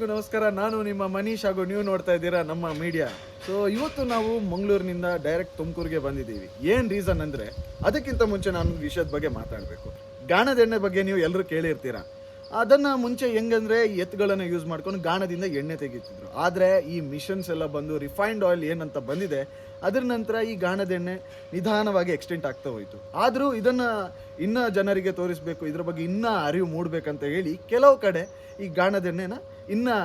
ಎಲ್ರಿಗೂ ನಮಸ್ಕಾರ. ನಾನು ನಿಮ್ಮ ಮನೀಶ್ ಹಾಗೂ ನೀವು ನೋಡ್ತಾ ಇದ್ದೀರಾ ನಮ್ಮ ಮೀಡಿಯಾ. ಸೊ ಇವತ್ತು ನಾವು ಮಂಗಳೂರಿನಿಂದ ಡೈರೆಕ್ಟ್ ತುಮಕೂರಿಗೆ ಬಂದಿದ್ದೀವಿ. ಏನು ರೀಸನ್ ಅಂದ್ರೆ, ಅದಕ್ಕಿಂತ ಮುಂಚೆ ನಾನು ವಿಷಯದ ಬಗ್ಗೆ ಮಾತಾಡಬೇಕು. ಗಾಣದ ಎಣ್ಣೆ ಬಗ್ಗೆ ನೀವು ಎಲ್ಲರೂ ಕೇಳಿರ್ತೀರಾ? ಅದನ್ನ ಮುಂಚೆ ಹೆಂಗಂದ್ರೆ ಎತ್ಗಳನ್ನ ಯೂಸ್ ಮಾಡ್ಕೊಂಡು ಗಾಣದಿಂದ ಎಣ್ಣೆ ತೆಗಿತಿದ್ರು. ಆದ್ರೆ ಈ ಮಿಷನ್ಸ್ ಎಲ್ಲ ಬಂದು ರಿಫೈನ್ಡ್ ಆಯಿಲ್ ಏನಂತ ಬಂದಿದೆ, ಅದ್ರ ನಂತರ ಈ ಗಾಣದ ಎಣ್ಣೆ ನಿಧಾನವಾಗಿ ಎಕ್ಸ್ಟೆಂಟ್ ಆಗ್ತಾ ಹೋಯಿತು. ಆದರೂ ಇದನ್ನು ಇನ್ನೂ ಜನರಿಗೆ ತೋರಿಸಬೇಕು, ಇದ್ರ ಬಗ್ಗೆ ಇನ್ನೂ ಅರಿವು ಮೂಡಬೇಕಂತ ಹೇಳಿ ಕೆಲವು ಕಡೆ ಈ ಗಾಣದ ಎಣ್ಣೆನ ಇನ್ನೂ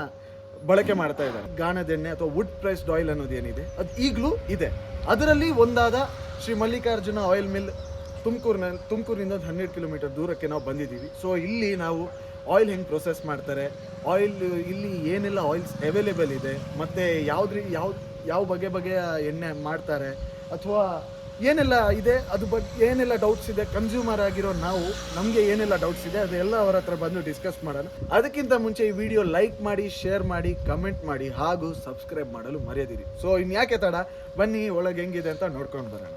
ಬಳಕೆ ಮಾಡ್ತಾ ಇದ್ದಾರೆ. ಗಾಣದೆಣ್ಣೆ ಅಥವಾ ವುಡ್ ಪ್ರೈಸ್ಡ್ ಆಯಿಲ್ ಅನ್ನೋದು ಏನಿದೆ, ಅದು ಈಗಲೂ ಇದೆ. ಅದರಲ್ಲಿ ಒಂದಾದ ಶ್ರೀ ಮಲ್ಲಿಕಾರ್ಜುನ ಆಯಿಲ್ ಮಿಲ್ ತುಮಕೂರಿನ, ತುಮಕೂರಿನಿಂದ ಒಂದು ಹನ್ನೆರಡು ಕಿಲೋಮೀಟರ್ ದೂರಕ್ಕೆ ನಾವು ಬಂದಿದ್ದೀವಿ. ಸೊ ಇಲ್ಲಿ ನಾವು ಆಯಿಲ್ ಹೆಂಗೆ ಪ್ರೊಸೆಸ್ ಮಾಡ್ತಾರೆ ಆಯಿಲ್ ಇಲ್ಲಿ ಏನೆಲ್ಲ ಆಯಿಲ್ಸ್ ಅವೈಲೇಬಲ್ ಇದೆ, ಮತ್ತು ಯಾವ್ದ್ರಿ, ಯಾವ ಯಾವ ಬಗೆ ಬಗೆಯ ಎಣ್ಣೆ ಮಾಡ್ತಾರೆ, ಅಥವಾ ಏನೆಲ್ಲ ಇದೆ? ಅದು ಬಗ್ಗೆ ಏನೆಲ್ಲ ಡೌಟ್ಸ್ ಇದೆ? ಕನ್ಸ್ಯೂಮರ್ ಆಗಿರೋ ನಾವು, ನಮಗೆ ಏನೆಲ್ಲ ಡೌಟ್ಸ್ ಇದೆ? ಅದೆಲ್ಲ ಅವರ ಹತ್ರ ಬಂದು ಡಿಸ್ಕಸ್ ಮಾಡೋಣ. ಅದಕ್ಕಿಂತ ಮುಂಚೆ ಈ ವಿಡಿಯೋ ಲೈಕ್ ಮಾಡಿ ಶೇರ್ ಮಾಡಿ ಕಮೆಂಟ್ ಮಾಡಿ, ಹಾಗೂ ಸಬ್ಸ್ಕ್ರೈಬ್ ಮಾಡಲು ಮರೆಯದಿರಿ. ಸೊ ಇನ್ಯಾಕೆ ತಡ? ಬನ್ನಿ, ಒಳಗೆ ಹೆಂಗಿದೆ ಅಂತ ನೋಡ್ಕೊಂಡು ಬರೋಣ.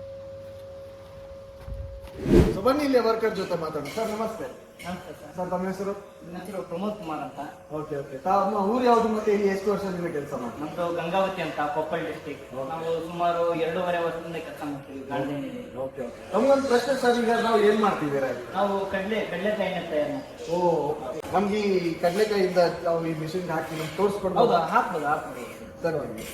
ಸೊ ಬನ್ನಿ ಇಲ್ಲಿ ವರ್ಕರ್ ಜೊತೆ ಮಾತಾಡೋಣ. ಸರ್, ನಮಸ್ತೆ. ನಮಸ್ತೆ ಸರ್ ಸರ್ ತಮ್ಮ ಹೆಸರು? ನನ್ನ ಹೆಸರು ಪ್ರಮೋದ್ ಕುಮಾರ್ ಅಂತ. Okay okay. ತಮ್ಮ ಊರು ಯಾವುದು ಮತ್ತೆ ಇಲ್ಲಿ ಎಷ್ಟು ವರ್ಷದಿಂದ ಕೆಲಸ ಮಾಡಿ ನಮ್ದು ಗಂಗಾವತಿ ಅಂತ ಕೊಪ್ಪಳ ಡಿಸ್ಟಿಕ್ ನಾವು ಸುಮಾರು ಎರಡೂವರೆ ವರ್ಷದಿಂದ ಕೆಲಸ ಮಾಡ್ತೀವಿ ಗಾರ್ಡನಿಂಗ್ ಓಕೆ ಓಕೆ. ನಮ್ಗೊಂದು ಪ್ರಶ್ನೆ ಸರ್ ಈಗ ನಾವು ಏನ್ ಮಾಡ್ತಿದ್ದೀರಾ? ನಾವು ಕಡಲೆ ಕಡಲೆಕಾಯಿ ಎಣ್ಣೆ ತಯಾರು ಮಾಡ್ತೀವಿ. ಓ ನಮ್ಗೆ ಈ ಕಡಲೆಕಾಯಿಂದ ನಾವು ಈ ಮಿಷಿನ್ ಹಾಕಿ ನಮ್ಗೆ ತೋರಿಸ್ಕೊಂಡು ಹೌದಾ ಹಾಕ್ಬೋದು ಹಾಕ್ಬೋದು. ಸರ್ ಬನ್ನಿ.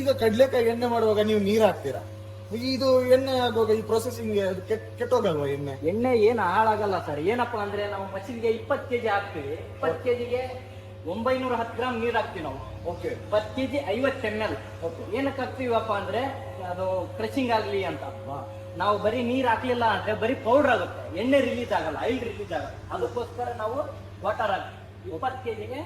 ಈಗ ಕಡ್ಲೆಕಾಯಿ ಎಣ್ಣೆ ಮಾಡುವಾಗ ನೀವು ನೀರು ಹಾಕ್ತೀರಾ? ಇದು ಎಣ್ಣೆ ಆಗುವಾಗ ಈ ಪ್ರೊಸೆಸಿಂಗ್ ಕೆಟ್ಟೋಗಲ್ವಾ ಎಣ್ಣೆ? ಎಣ್ಣೆ ಏನು ಹಾಳಾಗಲ್ಲ ಸರ್. ಏನಪ್ಪಾ ಅಂದ್ರೆ ನಾವು ಮಷಿನ್ಗೆ ಇಪ್ಪತ್ತು ಕೆಜಿ ಹಾಕ್ತೀವಿ. ಇಪ್ಪತ್ತು ಕೆಜಿಗೆ ಒಂಬೈನೂರ ಹತ್ತು ಗ್ರಾಮ್ ನೀರು ಹಾಕ್ತೀವಿ ನಾವು. ಓಕೆ ಇಪ್ಪತ್ತು ಕೆಜಿ ಐವತ್ತು ಎಂ ಎಲ್ ಏನಕ್ಕೆ ಹಾಕ್ತೀವಪ್ಪ ಅಂದ್ರೆ ಅದು ಕ್ರಶಿಂಗ್ ಆಗಲಿ ಅಂತ. ನಾವು ಬರೀ ನೀರು ಹಾಕ್ಲಿಲ್ಲ ಅಂದ್ರೆ ಬರೀ ಪೌಡರ್ ಆಗುತ್ತೆ. ಎಣ್ಣೆ ರಿಲೀಸ್ ಆಗಲ್ಲ ಐಲ್ ರಿಲೀಸ್ ಆಗಲ್ಲ. ಅದಕ್ಕೋಸ್ಕರ ನಾವು ವಾಟರ್ ಹಾಕ್ತೀವಿ. ಇಪ್ಪತ್ತು ಕೆಜಿಗೆ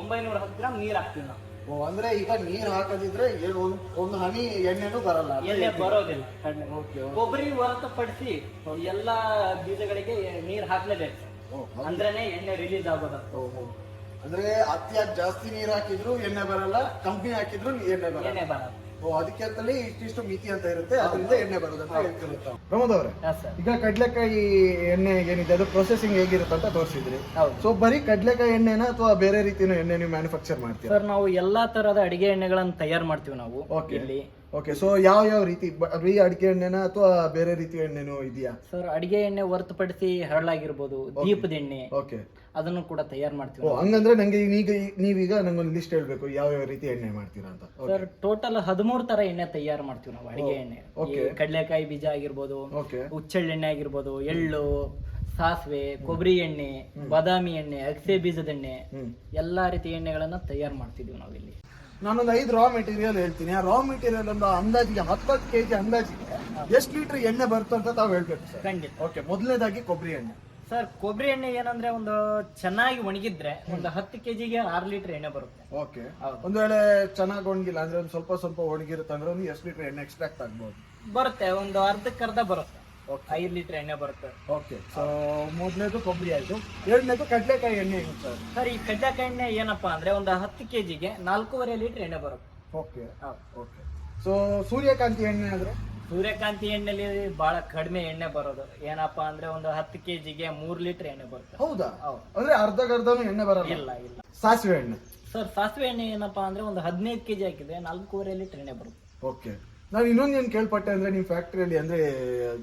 ಒಂಬೈನೂರ ಹತ್ತು ಗ್ರಾಮ್ ನೀರು ಹಾಕ್ತೀವಿ ನಾವು. ಅಂದ್ರೆ ಈಗ ನೀರ್ ಹಾಕದಿದ್ರೆ ಏನು ಒಂದ್- ಒಂದು ಹನಿ ಎಣ್ಣೆನೂ ಬರಲ್ಲ. ಎಣ್ಣೆ ಬರೋದಿಲ್ಲ. ಕೊಬ್ಬರಿ ಓಕೆ ಕೊಬ್ಬರಿ ಹೊರತುಪಡಿಸಿ ಎಲ್ಲಾ ಬೀಜಗಳಿಗೆ ನೀರ್ ಹಾಕ್ಲೇಬೇಕು. ಅಂದ್ರೇನೆ ಎಣ್ಣೆ ರಿಲೀಸ್ ಆಗೋದು. ಓಹೋ. ಅಂದ್ರೆ ಅತಿಯಾಗಿ ಜಾಸ್ತಿ ನೀರ್ ಹಾಕಿದ್ರು ಎಣ್ಣೆ ಬರಲ್ಲ ಕಂಪ್ನಿ ಹಾಕಿದ್ರು ಎಣ್ಣೆ ಬರಲ್ಲ. ಎಣ್ಣೆ ಬರಲ್ಲ. ಅದಕ್ಕೆ ಅಂತಲೇ ಇಷ್ಟಿಷ್ಟು ಮಿತಿ ಅಂತ ಇರುತ್ತೆ. ಅದರಿಂದ ಎಣ್ಣೆ ಬರೋದು ಅಂತ ಹೇಳ್ತಿರುತ್ತೆ ಪ್ರಮೋದ್ ಅವರೇ ಈಗ ಕಡ್ಲೆಕಾಯಿ ಎಣ್ಣೆ ಏನಿದೆ ಅದು ಪ್ರೊಸೆಸಿಂಗ್ ಹೇಗಿರುತ್ತೆ ಅಂತ ತೋರಿಸಿದ್ರಿ. ಹೌದು. ಸೊ ಬರೀ ಕಡ್ಲೆಕಾಯಿ ಎಣ್ಣೆನ ಅಥವಾ ಬೇರೆ ರೀತಿಯ ಎಣ್ಣೆ ನೀವು ಮ್ಯಾನುಫ್ಯಾಕ್ಚರ್ ಮಾಡ್ತೀರಾ? ಸರ್ ನಾವು ಎಲ್ಲಾ ತರದ ಅಡಿಗೆ ಎಣ್ಣೆಗಳನ್ನ ತಯಾರು ಮಾಡ್ತೀವಿ ನಾವು. ಇಲ್ಲಿ. ಓಕೆ ಸೊ ಯಾವ ಯಾವ ರೀತಿ ಬರೀ ಅಡಿಕೆ ಎಣ್ಣೆನ ಅಥವಾ ಬೇರೆ ರೀತಿ ಎಣ್ಣೆನೂ ಇದೆಯಾ? ಸರ್ ಅಡಿಗೆ ಎಣ್ಣೆ ಹೊರತುಪಡಿಸಿ ಹರಳಾಗಿರ್ಬೋದು ದೀಪದ ಎಣ್ಣೆ. ಓಕೆ ಅದನ್ನು ಕೂಡ ತಯಾರು ಮಾಡ್ತೀವಿ ಓ ಹಂಗಂದ್ರೆ ನಂಗೆ ಈಗ ನೀವೀಗ ನಂಗೊಂದು ಲಿಸ್ಟ್ ಹೇಳ್ಬೇಕು ಯಾವ ಯಾವ ರೀತಿ ಎಣ್ಣೆ ಮಾಡ್ತೀರಾ ಅಂತ. ಸರ್ ಟೋಟಲ್ ಹದಿಮೂರು ತರ ಎಣ್ಣೆ ತಯಾರು ಮಾಡ್ತೀವಿ ನಾವು ಅಡಿಗೆ ಎಣ್ಣೆ. ಓಕೆ ಈ ಕಡಲೆಕಾಯಿ ಬೀಜ ಆಗಿರ್ಬೋದು ಓಕೆ ಹುಚ್ಚೆಳ್ಳೆಣ್ಣೆ ಆಗಿರ್ಬೋದು ಎಳ್ಳು ಸಾಸಿವೆ ಕೊಬ್ಬರಿ ಎಣ್ಣೆ ಬಾದಾಮಿ ಎಣ್ಣೆ ಅಗಸೆ ಬೀಜದ ಎಣ್ಣೆ ಎಲ್ಲಾ ರೀತಿ ಎಣ್ಣೆಗಳನ್ನ ತಯಾರು ಮಾಡ್ತಿದೀವಿ ನಾವು ಇಲ್ಲಿ ನಾನೊಂದು ಐದು ರಾ ಮೆಟೀರಿಯಲ್ ಹೇಳ್ತೀನಿ. ಆ ರಾ ಮೆಟೀರಿಯಲ್ ಒಂದು ಅಂದಾಜಿಗೆ ಹತ್ತತ್ತು ಕೆ ಜಿ ಅಂದಾಜಿಗೆ ಎಷ್ಟು ಲೀಟರ್ ಎಣ್ಣೆ ಬರುತ್ತೆ ಅಂತ ತಾವು ಹೇಳ್ಬೇಕು ಸರ್. ಖಂಡಿತ. ಓಕೆ ಮೊದಲನೇದಾಗಿ ಕೊಬ್ಬರಿ ಎಣ್ಣೆ. ಸರ್ ಕೊಬ್ಬರಿ ಎಣ್ಣೆ ಏನಂದ್ರೆ ಒಂದು ಚೆನ್ನಾಗಿ ಒಣಗಿದ್ರೆ ಒಂದು ಹತ್ತು ಕೆಜಿಗೆ ಆರು ಲೀಟರ್ ಎಣ್ಣೆ ಬರುತ್ತೆ. ಓಕೆ ಒಂದು ಒಂದ್ ವೇಳೆ ಚೆನ್ನಾಗಿ ಒಣಗಿಲ್ಲ ಅಂದ್ರೆ ಒಂದು ಸ್ವಲ್ಪ ಸ್ವಲ್ಪ ಒಣಗಿರುತ್ತೆ ಅಂದ್ರೆ ಒಂದು ಎಷ್ಟು ಲೀಟರ್ ಎಣ್ಣೆ ಎಕ್ಸ್ಟ್ರಾಕ್ಟ್ ಆಗ್ಬೋದು? ಬರುತ್ತೆ ಒಂದು ಅರ್ಧಕ್ಕರ್ಧ ಬರುತ್ತೆ. ಐದು ಲೀಟರ್ ಎಣ್ಣೆ ಬರುತ್ತೆ. ಓಕೆ ಸೊ ಮೊದಲನೇದು ಕೊಬ್ಬರಿ ಆಯಿತು. ಎರಡನೇದು ಕಡಲೆಕಾಯಿ ಎಣ್ಣೆ ಇರುತ್ತೆ ಸರ್? ಸರ್ ಈ ಕಡಲೆಕಾಯಿ ಎಣ್ಣೆ ಏನಪ್ಪಾ ಅಂದ್ರೆ ಒಂದು ಹತ್ತು ಕೆಜಿಗೆ ನಾಲ್ಕೂವರೆ ಲೀಟರ್ ಎಣ್ಣೆ ಬರುತ್ತೆ. ಓಕೆ. ಓಕೆ. ಸೊ ಸೂರ್ಯಕಾಂತಿ ಎಣ್ಣೆ ಅಂದ್ರೆ? ಸೂರ್ಯಕಾಂತಿ ಎಣ್ಣೆಲಿ ಬಹಳ ಕಡಿಮೆ ಎಣ್ಣೆ ಬರೋದು. ಏನಪ್ಪಾ ಅಂದ್ರೆ ಒಂದು ಹತ್ತು ಕೆಜಿಗೆ ಮೂರು ಲೀಟರ್ ಎಣ್ಣೆ ಬರುತ್ತೆ. ಹೌದಾ? ಹೌದು. ಅಂದ್ರೆ ಅರ್ಧಗರ್ಧನು ಎಣ್ಣೆ ಬರಲ್ಲ? ಇಲ್ಲ ಇಲ್ಲ. ಸಾಸಿವೆ ಎಣ್ಣೆ? ಸರ್ ಸಾಸಿವೆ ಎಣ್ಣೆ ಏನಪ್ಪಾ ಅಂದ್ರೆ ಒಂದು ಹದಿನೈದು ಕೆಜಿ ಹಾಕಿದ್ರೆ ನಾಲ್ಕೂವರೆ ಲೀಟರ್ ಎಣ್ಣೆ ಬರುತ್ತೆ. ಓಕೆ. ನಾನು ಇನ್ನೊಂದು ಏನು ಕೇಳ್ಪಟ್ಟೆ ಅಂದ್ರೆ ನಿಮ್ಮ ಫ್ಯಾಕ್ಟ್ರಿಯಲ್ಲಿ ಅಂದ್ರೆ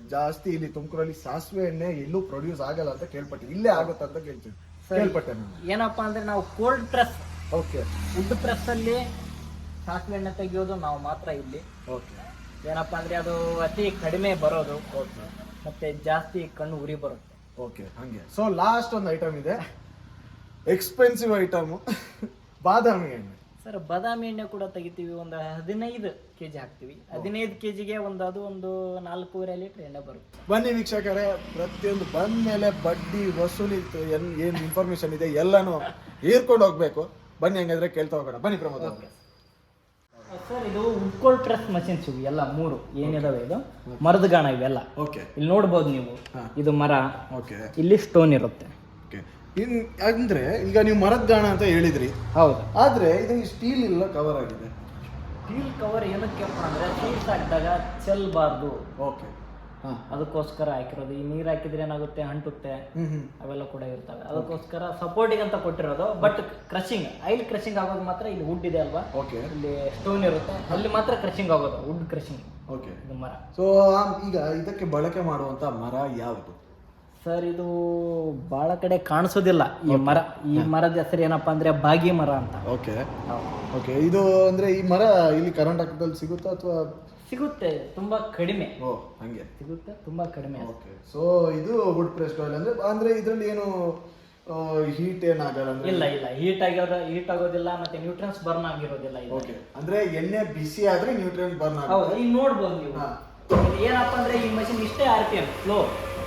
ಜಾಸ್ತಿ ಇಲ್ಲಿ ತುಮಕೂರಲ್ಲಿ ಸಾಸಿವೆ ಎಣ್ಣೆ ಎಲ್ಲೂ ಪ್ರೊಡ್ಯೂಸ್ ಆಗಲ್ಲ ಅಂತ ಕೇಳ್ಪಟ್ಟೆ. ಇಲ್ಲೇ ಆಗುತ್ತೆ ಅಂತ ಕೇಳ್ತೀನಿ. ಕೇಳ್ಪಟ್ಟೆ ನಾನು. ಏನಪ್ಪಾ ಅಂದ್ರೆ ನಾವು cold press okay. Wood press ಅಲ್ಲಿ ಸಾಸಿವೆ ಎಣ್ಣೆ ತೆಗೆಯೋದು ನಾವು ಮಾತ್ರ ಇಲ್ಲಿ. ಓಕೆ. ಏನಪ್ಪಾ ಅಂದ್ರೆ ಅದು ಅತಿ ಕಡಿಮೆ ಬರೋದು. ಓಕೆ. ಮತ್ತೆ ಜಾಸ್ತಿ ಕಣ್ಣು ಉರಿ ಬರುತ್ತೆ. ಓಕೆ ಹಂಗೆ. ಸೊ ಲಾಸ್ಟ್ ಒಂದು ಐಟಮ್ ಇದೆ. ಎಕ್ಸ್ಪೆನ್ಸಿವ್ ಐಟಮ್ ಬಾದಾಮಿ ಎಣ್ಣೆ. ಸರ್ ಬಾದಾಮಿ ಎಣ್ಣೆ ಕೂಡ ತೆಗಿತೀವಿ ಒಂದು ಹದಿನೈದು ಕೆ ಜಿ ಹಾಕ್ತೀವಿ ಹದಿನೈದು ಕೆ ಜಿಗೆ ಒಂದು ಅದು ಒಂದು ನಾಲ್ಕೂವರೆ ಲೀಟರ್ ಎಣ್ಣೆ ಬರುತ್ತೆ. ಬನ್ನಿ ವೀಕ್ಷಕರೇ ಪ್ರತಿಯೊಂದು ಬಂದ ಮೇಲೆ ಬಡ್ಡಿ ವಸೂಲಿ ಏನ್ ಏನು ಇನ್ಫಾರ್ಮೇಶನ್ ಇದೆ ಎಲ್ಲಾನು ಏರ್ಕೊಂಡು ಹೋಗ್ಬೇಕು. ಬನ್ನಿ ಹಂಗಾದ್ರೆ ಕೇಳ್ತಾ ಹೋಗೋಣ. ಬನ್ನಿ ಪ್ರಮೋದ್. ಸರ್ ಇದು ಉಡ್ಕೋಲ್ ಪ್ರೆಸ್ ಮಷಿನ್ಸ್ ಇವು ಎಲ್ಲ ಮೂರು. ಏನಿದಾವೆ ಇದು? ಮರದ ಗಾಣ ಇವೆಲ್ಲ. ಓಕೆ. ಇಲ್ಲಿ ನೋಡ್ಬೋದು ನೀವು. ಇದು ಮರ. ಓಕೆ. ಇಲ್ಲಿ ಸ್ಟೋನ್ ಇರುತ್ತೆ. ಓಕೆ. ಇನ್ ಅಂದ್ರೆ ಈಗ ನೀವು ಮರದ ಗಾಣ ಅಂತ ಹೇಳಿದ್ರಿ. ಹೌದು. ಆದ್ರೆ ಇದು ಸ್ಟೀಲ್ ಇಲ್ಲ ಕವರ್ ಆಗಿದೆ. ಸ್ಟೀಲ್ ಕವರ್ ಏನಕ್ಕೆ ಅಂದ್ರೆ ಸೀಡ್ಸ್ ಹಾಕಿದಾಗ ಚೆಲ್ಬಾರ್ದು. ಓಕೆ ಹಾಂ. ಅದಕ್ಕೋಸ್ಕರ ಹಾಕಿರೋದು. ಈ ನೀರು ಹಾಕಿದ್ರೆ ಏನಾಗುತ್ತೆ? ಅಂಟುತ್ತೆ. ಹ್ಞೂ ಹ್ಞೂ ಅವೆಲ್ಲ ಕೂಡ ಇರ್ತವೆ. ಅದಕ್ಕೋಸ್ಕರ ಸಪೋರ್ಟಿಂಗ್ ಅಂತ ಕೊಟ್ಟಿರೋದು. ಬಟ್ ಕ್ರಶಿಂಗ್ ಐಲ್ ಕ್ರಶಿಂಗ್ ಆಗೋದು ಮಾತ್ರ ಇಲ್ಲಿ ವುಡ್ ಇದೆ ಅಲ್ವಾ? ಓಕೆ ಇಲ್ಲಿ ಸ್ಟೋನ್ ಇರುತ್ತೆ. ಅಲ್ಲಿ ಮಾತ್ರ ಕ್ರಶಿಂಗ್ ಆಗೋದು ವುಡ್ ಕ್ರಶಿಂಗ್ ಓಕೆ ಇದು ಮರ. ಸೊ ಈಗ ಇದಕ್ಕೆ ಬಳಕೆ ಮಾಡುವಂತ ಮರ ಯಾವುದು? ಸರ್ ಇದು ಬಹಳ ಕಡೆ ಕಾಣಿಸೋದಿಲ್ಲ ಈ ಮರ. ಈ ಮರದ ಹೆಸರು ಏನಪ್ಪ ಅಂದ್ರೆ ಬಾಗಿ ಮರ ಅಂತ. ಓಕೆ ಓಕೆ ಇದು ಅಂದ್ರೆ ಈ ಮರ ಇಲ್ಲಿ ಕರ್ನಾಟಕದಲ್ಲಿ ಸಿಗುತ್ತಾ ಅಥವಾ? ಸಿಗುತ್ತೆ ತುಂಬಾ ಕಡಿಮೆ. ಓ ಹಂಗೆ. ಸಿಗುತ್ತೆ ತುಂಬಾ ಕಡಿಮೆ. ಓಕೆ ಸೊ ಇದು ವುಡ್ ಪ್ರೆಸ್ ಆಯಿಲ್ ಅಂದ್ರೆ ಅಂದ್ರೆ ಇದರಲ್ಲಿ ಏನು ಹೀಟ್ ಏನಾಗಲ್ಲ ಅಂದ್ರೆ? ಇಲ್ಲ ಇಲ್ಲ. ಹೀಟ್ ಆಗಿರೋ ಹೀಟ್ ಆಗೋದಿಲ್ಲ ಮತ್ತೆ ನ್ಯೂಟ್ರನ್ಸ್ ಬರ್ನ್ ಆಗಿರೋದಿಲ್ಲ ಇದು ಓಕೆ ಅಂದ್ರೆ ಎಣ್ಣೆ ಬಿಸಿ ಆದ್ರೆ ನ್ಯೂಟ್ರಿಯೆಂಟ್ ಬರ್ನ್ ಆಗುತ್ತೆ. ಹೌದು ಈಗ ನೋಡ್ಬೋದು ನೀವು. ಏನಪ್ಪ ಇದು ಏನಪ್ಪಾ ಅಂದ್ರೆ ಈ ಮಷಿನ್ ಇಷ್ಟೇ ಆರ್ ಪಿ ಎಂ ಸ್ಲೋ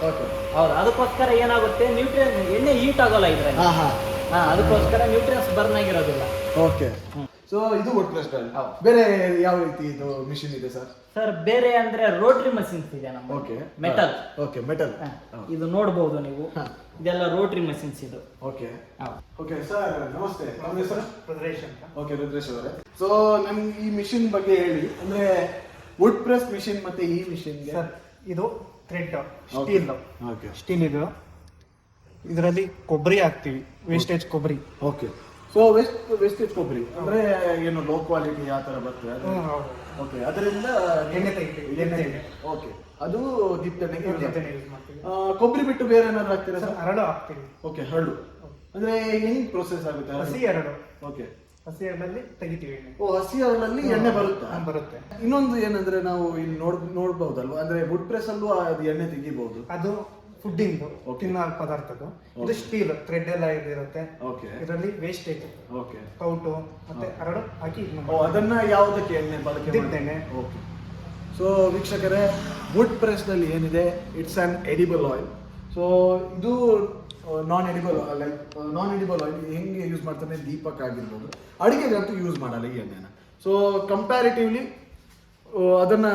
ಹೌದು ಅದಕ್ಕೋಸ್ಕರ ಏನಾಗುತ್ತೆ? ನ್ಯೂಟ್ರಿಯನ್ ಎಣ್ಣೆ ಹೀಟ್ ಆಗೋಲ್ಲ ಇದ್ರೆ ಹಾ ಹಾ. ಹಾ ಅದಕ್ಕೋಸ್ಕರ ನ್ಯೂಟ್ರಿಯನ್ಸ್ ಬರ್ನ್ ಆಗಿರೋದಿಲ್ಲ. ಓಕೆ ಸೊ ಇದು ವುಡ್ ಪ್ರೆಸ್ ಆಯಿಲ್ ಬೇರೆ ಯಾವ ರೀತಿ ಇದು ಮಿಷಿನ್ ಇದೆ ಸರ್ ಸರ್ ಬೇರೆ ಅಂದ್ರೆ ರೋಟ್ರಿ ಮಷಿನ್ಸ್ ಇದೆ ನಮ್ಮ ಓಕೆ ಮೆಟಲ್ ಓಕೆ ಮೆಟಲ್ ಇದು ನೋಡಬಹುದು ನೀವು. ಇದೆಲ್ಲ ರೋಟ್ರಿ ಮಷಿನ್ಸ್ ಇದು. ಓಕೆ. ಓಕೆ ಸರ್ ನಮಸ್ತೆ. ನಮ್ಮ ಹೆಸರು? ರುದ್ರೇಶ್ ಅಂತ. ಓಕೆ ರುದ್ರೇಶ್ ಅವರೇ. ಸೊ ನಮ್ಗೆ ಈ ಮಿಷಿನ್ ಬಗ್ಗೆ ಹೇಳಿ. ಅಂದ್ರೆ ವುಡ್ ಪ್ರೆಸ್ ಮಿಷಿನ್ ಮತ್ತೆ ಈ ಮಿಷಿನ್ಗೆ ಸರ್ ಇದು ಥ್ರೆಡ್ ಸ್ಟೀಲ್ ಓಕೆ ಸ್ಟೀಲ್ ಇದು. ಇದರಲ್ಲಿ ಕೊಬ್ಬರಿ ಹಾಕ್ತೀವಿ ವೇಸ್ಟೇಜ್ ಕೊಬ್ಬರಿ. ಓಕೆ ಸೊ ವೇಸ್ಟ್ ವೇಸ್ಟೇಜ್ ಕೊಬ್ಬರಿ. ಅಂದ್ರೆ ಏನು ಲೋ ಕ್ವಾಲಿಟಿ ಆ ತರ ಬರ್ತದೆ? ಓಕೆ ಅದರಿಂದ ಎಣ್ಣೆ ತೆಗಿತೀವಿ, ಎಣ್ಣೆ ಎಣ್ಣೆ. ಓಕೆ ಅದು ಆಗ್ತದೆ. ಯೂಸ್ ಮಾಡ್ತೀವಿ. ಕೊಬ್ಬರಿ ಬಿಟ್ಟು ಬೇರೆ ಏನಾದ್ರು ಹಾಕ್ತೀರಾ ಸರ್ ಸರ್? ಹರಳು ಹಾಕ್ತೀವಿ. ಓಕೆ ಹರಳು. ಅಂದ್ರೆ ಏನು ಪ್ರೊಸೆಸ್ ಆಗುತ್ತೆ? ಹಸಿ ಹರಳು. ಓಕೆ ಹಸಿ ತೆಗಿತೀವಿ. ಎಣ್ಣೆ ಓ ಹಸಿ ಎಣ್ಣೆ ಬರುತ್ತೆ? ಬರುತ್ತೆ. ಇನ್ನೊಂದು ಏನಂದ್ರೆ ನಾವು ಇಲ್ಲಿ ನೋಡ್ ನೋಡ್ಬಹುದಲ್ವಾ ಅಂದ್ರೆ ವುಡ್ ಪ್ರೆಸ್ ಅಲ್ಲೂ ಅದು ಎಣ್ಣೆ ತೆಗಿಬಹುದು ಅದು ಫುಡ್ಡಿಂಗ್. ತಿನ್ನೋ ಪದಾರ್ಥದ್ದು. ಇದು ಸ್ಟೀಲ್ ಥ್ರೆಡ್ ಎಲ್ಲ ಇರುತ್ತೆ ಓಕೆ ಇದರಲ್ಲಿ ವೇಸ್ಟೇಜ್ ಓಕೆ ಕೌಟು ಮತ್ತೆ ಹರಡು ಹಾಕಿ ಅದನ್ನ ಯಾವುದಕ್ಕೆ ಎಣ್ಣೆ ಬಳಕೆ ತಿಂತೇನೆ ಓಕೆ ಸೊ ವೀಕ್ಷಕರೇ ವುಡ್ ಪ್ರೆಸ್ನಲ್ಲಿ ಏನಿದೆ? It's an edible oil so ಇದು non edible like non edible oil ಹೆಂಗೆ ಯೂಸ್ ಮಾಡ್ತಾನೆ ದೀಪಕ್ ಆಗಿರ್ಬೋದು. ಅಡುಗೆಗಂತೂ ಯೂಸ್ ಮಾಡಲ್ಲ ಈ ಎಣ್ಣೆನ. ಸೊ ಕಂಪ್ಯಾರಿಟಿವ್ಲಿ ಅದನ್ನು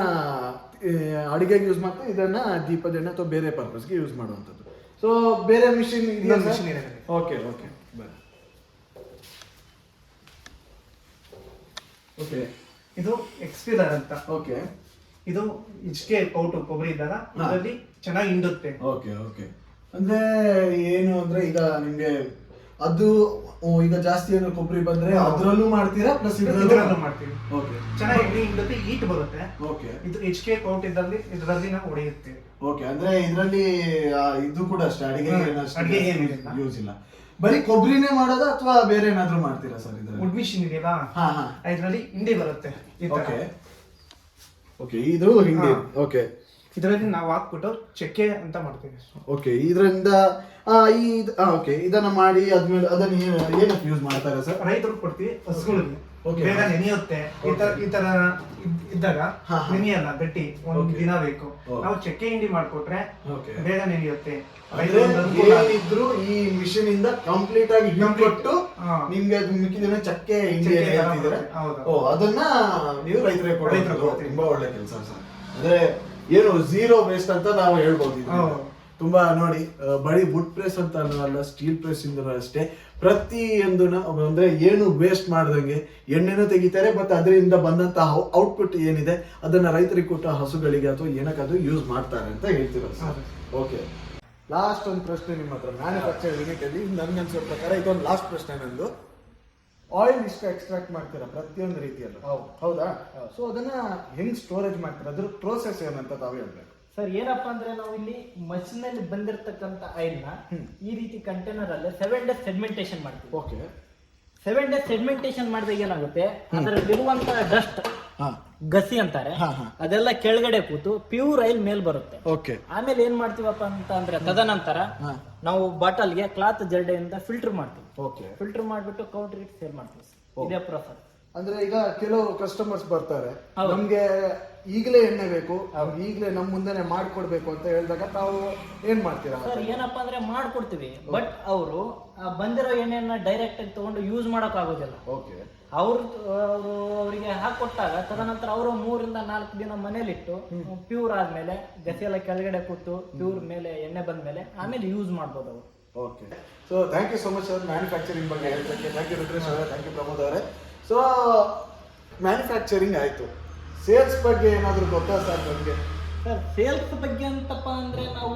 ಅಡುಗೆಗೆ ಯೂಸ್ ಮಾಡ್ತಾರೆ ಇದನ್ನ ದೀಪದ ಎಣ್ಣೆ ಅಥವಾ ಬೇರೆ ಪರ್ಪಸ್ಗೆ ಯೂಸ್ ಮಾಡುವಂಥದ್ದು. ಸೊ ಬೇರೆ ಮಿಷಿನ್ ಇದೆಯಾ machine ಇದೆ ಓಕೆ ಓಕೆ ಬನ್ನಿ. ಓಕೆ ಇದು ಎಕ್ಸ್ಪೀರ್ ಅಂತ. ಓಕೆ ಇದು ಇಚ್ಕೆ ಕೌಟು ಕೊಬ್ಬರಿ ಇದ್ದಾರ ಅದರಲ್ಲಿ ಚೆನ್ನಾಗಿ ಹಿಂಡುತ್ತೆ. ಓಕೆ ಓಕೆ ಅಂದ್ರೆ ಏನು ಅಂದ್ರೆ ಈಗ ನಿಮ್ಗೆ ಅದು ಓ, ಈಗ ಜಾಸ್ತಿ ಏನೋ ಕೊಬ್ಬರಿ ಬಂದ್ರೆ ಅದ್ರಲ್ಲೂ ಮಾಡ್ತೀರಾ ಪ್ಲಸ್ ಇದರಲ್ಲೂ ಇದ್ರಲ್ಲೂ ಮಾಡ್ತೀವಿ. ಓಕೆ ಚೆನ್ನಾಗಿ ಎಣ್ಣೆ ಹಿಂಡುತ್ತೆ ಈಟ್ ಬರುತ್ತೆ. ಓಕೆ ಇದು ಎಚ್ ಕೆ ಕೌಂಟ್ ಇದ್ದಲ್ಲಿ ಇದರಲ್ಲಿ ನಾವು ಹೊಡೆಯುತ್ತೇವೆ. ಓಕೆ ಅಂದ್ರೆ ಇದರಲ್ಲಿ ಇದು ಕೂಡ ಅಷ್ಟೇ ಅಡಿಗೆ ಹ್ಮ್, ಅಡಿಗೆಗೆ ಏನಿಲ್ಲ. ಯೂಸ್ ಇಲ್ಲ. ಬರೀ ಕೊಬ್ಬರಿನೇ ಮಾಡೋದಾ ಅಥವಾ ಬೇರೆ ಏನಾದ್ರೂ ಮಾಡ್ತೀರಾ ಸರ್ ಇದ್ರಲ್ಲಿ? ವುಡ್ ಮಿಷಿನ್ ಇದೆಯಲ್ಲ ಹಾ ಹಾ. ಇದರಲ್ಲಿ ಹಿಂಡಿ ಬರುತ್ತೆ ಈ ತರ. ಓಕೆ ಓಕೆ ಇದು ಹಿಂಡಿ. ಹಾ. ಓಕೆ ಇದರಲ್ಲಿ ನಾವು ಹಾಕ್ಬಿಟ್ಟು ಚಕ್ಕೆ ಅಂತ ಮಾಡ್ತೀವಿ ಓಕೆ ಇದರಿಂದ ಈ ಓಕೆ ಇದನ್ನ ಮಾಡಿ ಆದ್ಮೇಲೆ ಅದನ್ನ ಏನು- ಏನಕ್ಕೆ ಯೂಸ್ ಮಾಡ್ತಾರೆ ಸರ್ ರೈತರು ಕೊಡ್ತೀವಿ ಹಸುಗಳಿಗೆ. ಬೇಗ ನೆನೆಯುತ್ತೆ. ಈ ತರ ಈ ತರ ಇದ್- ಇದ್ದಾಗ. ನೆನೆಯಲ್ಲ ಗಟ್ಟಿ ಒಂದು ದಿನ ಬೇಕು. ನಾವು ಚಕ್ಕೆ ಹಿಂಡಿ ಮಾಡ್ಕೊಟ್ರೆ ಓಕೆ ಬೇಗ ನೆನೆಯುತ್ತೆ. ಏನಿದ್ರು ಈ ಮಿಷಿನ್ ಇಂದ ಕಂಪ್ಲೀಟ್ ಆಗಿ ಹಿಮ್ Complete. ಕೊಟ್ಟು ಹಾ. ನಿಮ್ಗೆ ಅದು ಮಿಕ್ಕಿದ ಚಕ್ಕೆ ಹಿಂಡಿ ಅದನ್ನ ನೀವು ರೈತರಿಗೆ ಕೊಡೋದು. ತುಂಬಾ ಒಳ್ಳೆ ಕೆಲಸ ಸರ್ ಅಂದ್ರೆ ಏನು ಝೀರೋ ವೇಸ್ಟ್ ಅಂತ ನಾವು ಹೇಳ್ಬೋದು ತುಂಬಾ ನೋಡಿ ಬರೀ ವುಡ್ ಪ್ರೆಸ್ ಅಂತ ಅಲ್ಲ ಸ್ಟೀಲ್ ಪ್ರೆಸ್ ಇಂದ ಅಷ್ಟೇ. ಪ್ರತಿಯೊಂದನ್ನ ಅಂದ್ರೆ ಏನು ವೇಸ್ಟ್ ಮಾಡ್ದಂಗೆ ಎಣ್ಣೆನೂ ತೆಗಿತಾರೆ ಮತ್ತೆ ಅದರಿಂದ ಬಂದಂತಹ ಔಟ್ಪುಟ್ ಏನಿದೆ ಅದನ್ನ ರೈತರಿಗೆ ಕೊಟ್ಟ ಹಸುಗಳಿಗೆ ಅಥವಾ ಏನಕ್ಕಾದ್ರೂ ಯೂಸ್ ಮಾಡ್ತಾರೆ ಅಂತ ಹೇಳ್ತಿರೋ ಸರ್. ಓಕೆ ಲಾಸ್ಟ್ ಒಂದು ಪ್ರಶ್ನೆ ನಿಮ್ಮ ಹತ್ರ. ಮ್ಯಾನುಫ್ಯಾಕ್ಚರ್ ಯೂನಿಟ್ ಅಲ್ಲಿ ನನ್ಗೆ ಅನ್ಸೋ ಪ್ರಕಾರ ಇದೊಂದು ಲಾಸ್ಟ್ ಪ್ರಶ್ನೆ ನಂದು. ಆಯಿಲ್ ಇಷ್ಟು ಎಕ್ಸ್ಟ್ರಾಕ್ಟ್ ಮಾಡ್ತೀರಾ? ಪ್ರತಿಯೊಂದು ರೀತಿಯಲ್ಲೂ? ಹೌದಾ. ಸೊ ಅದನ್ನ ಹೆಂಗ್ ಸ್ಟೋರೇಜ್ ಮಾಡ್ತೀರಾ? ಅದ್ರ ಪ್ರೋಸೆಸ್ ಏನಂತ ತಾವು ಹೇಳ್ಬೇಕು. ಸರ್ ಏನಪ್ಪಾ ಅಂದ್ರೆ ನಾವು ಇಲ್ಲಿ ಮಷಿನ್ ಅಲ್ಲಿ ಬಂದಿರತಕ್ಕಂತ ಆಯಿಲ್ನ ಈ ರೀತಿ ಕಂಟೈನರ್ ಅಲ್ಲಿ ಸೆವೆನ್ ಡೇಸ್ ಸೆಗ್ಮೆಂಟೇಶನ್ ಮಾಡ್ತೀವಿ. ಓಕೆ ಸೆವೆನ್ ಡೇಸ್ ಸೆಗ್ಮೆಂಟೇಶನ್ ಮಾಡಿದಾಗ ಏನಾಗುತ್ತೆ? ಅದರಲ್ಲಿರುವಂತ ಡಸ್ಟ್ ಹಾ. ಗಸಿ ಅಂತಾರೆ. ಅದೆಲ್ಲ ಕೆಳಗಡೆ ಕೂತು ಪ್ಯೂರ್ ಆಯಿಲ್ ಮೇಲ್ ಬರುತ್ತೆ. ಓಕೆ ಆಮೇಲೆ ಏನ್ ಮಾಡ್ತೀವಪ್ಪ ಅಂತ ಅಂದ್ರೆ ತದನಂತರ. ನಾವು ಬಾಟಲ್ಗೆ ಕ್ಲಾತ್ ಜರ್ಡೆಯಿಂದ ಫಿಲ್ಟರ್ ಮಾಡ್ತೀವಿ. ಓಕೆ ಫಿಲ್ಟರ್ ಮಾಡ್ಬಿಟ್ಟು ಕೌಂಟ್ರಿಟ್ ಸೇಲ್ ಮಾಡ್ತೀವಿ. ಇದೇ ಪ್ರೊಸೆಸ್ ಅಂದ್ರೆ ಈಗ ಕೆಲವು ಕಸ್ಟಮರ್ಸ್ ಬರ್ತಾರೆ. ನಮ್ಗೆ ಈಗಲೇ ಎಣ್ಣೆ ಬೇಕು ಈಗಲೇ ನಮ್ಮ ಮುಂದೆನೆ ಮಾಡಿಕೊಡ್ಬೇಕು ಅಂತ ಹೇಳಿದಾಗ ತಾವು ಏನ್ ಮಾಡ್ತೀರಾ? ಸರ್ ಏನಪ್ಪಾ ಅಂದ್ರೆ ಮಾಡ್ಕೊಡ್ತೀವಿ. ಬಟ್ ಅವರು ಬಂದಿರೋ ಎಣ್ಣೆಯನ್ನ ಡೈರೆಕ್ಟ್ ಆಗಿ ತಗೊಂಡು ಯೂಸ್ ಮಾಡಕ್ ಆಗೋದಿಲ್ಲ ಓಕೆ. ಅವ್ರು ಅವರು ಅವರಿಗೆ ಹಾಕೊಟ್ಟಾಗ ತದನಂತರ ಅವರು ಮೂರಿಂದ ನಾಲ್ಕು ದಿನ ಮನೇಲಿಟ್ಟು ಪ್ಯೂರ್ ಆದ್ಮೇಲೆ ಗಸಿ ಎಲ್ಲ ಕೆಳಗಡೆ ಕೂತು ಪ್ಯೂರ್ ಮೇಲೆ ಎಣ್ಣೆ ಬಂದ್ಮೇಲೆ ಆಮೇಲೆ ಯೂಸ್ ಮಾಡ್ಬೋದು ಅವರು. Okay. So thank you so much sir manufacturing ಬಗ್ಗೆ ಹೇಳ್ತಕ್ಕೆ. ಥ್ಯಾಂಕ್ ಯು ರುದ್ರೇಶ್ ಅವರೇ. ಥ್ಯಾಂಕ್ ಯು ಪ್ರಮೋದ್ ಅವರೇ. ಸೊ ಮ್ಯಾನುಫ್ಯಾಕ್ಚರಿಂಗ್ ಆಯಿತು. ಸೇಲ್ಸ್ ಬಗ್ಗೆ ಏನಾದರೂ ಗೊತ್ತಾ ಸರ್ ನಮಗೆ? ಸರ್ ಸೇಲ್ಸ್ ಬಗ್ಗೆ ಅಂತಪ್ಪ ಅಂದ್ರೆ ನಾವು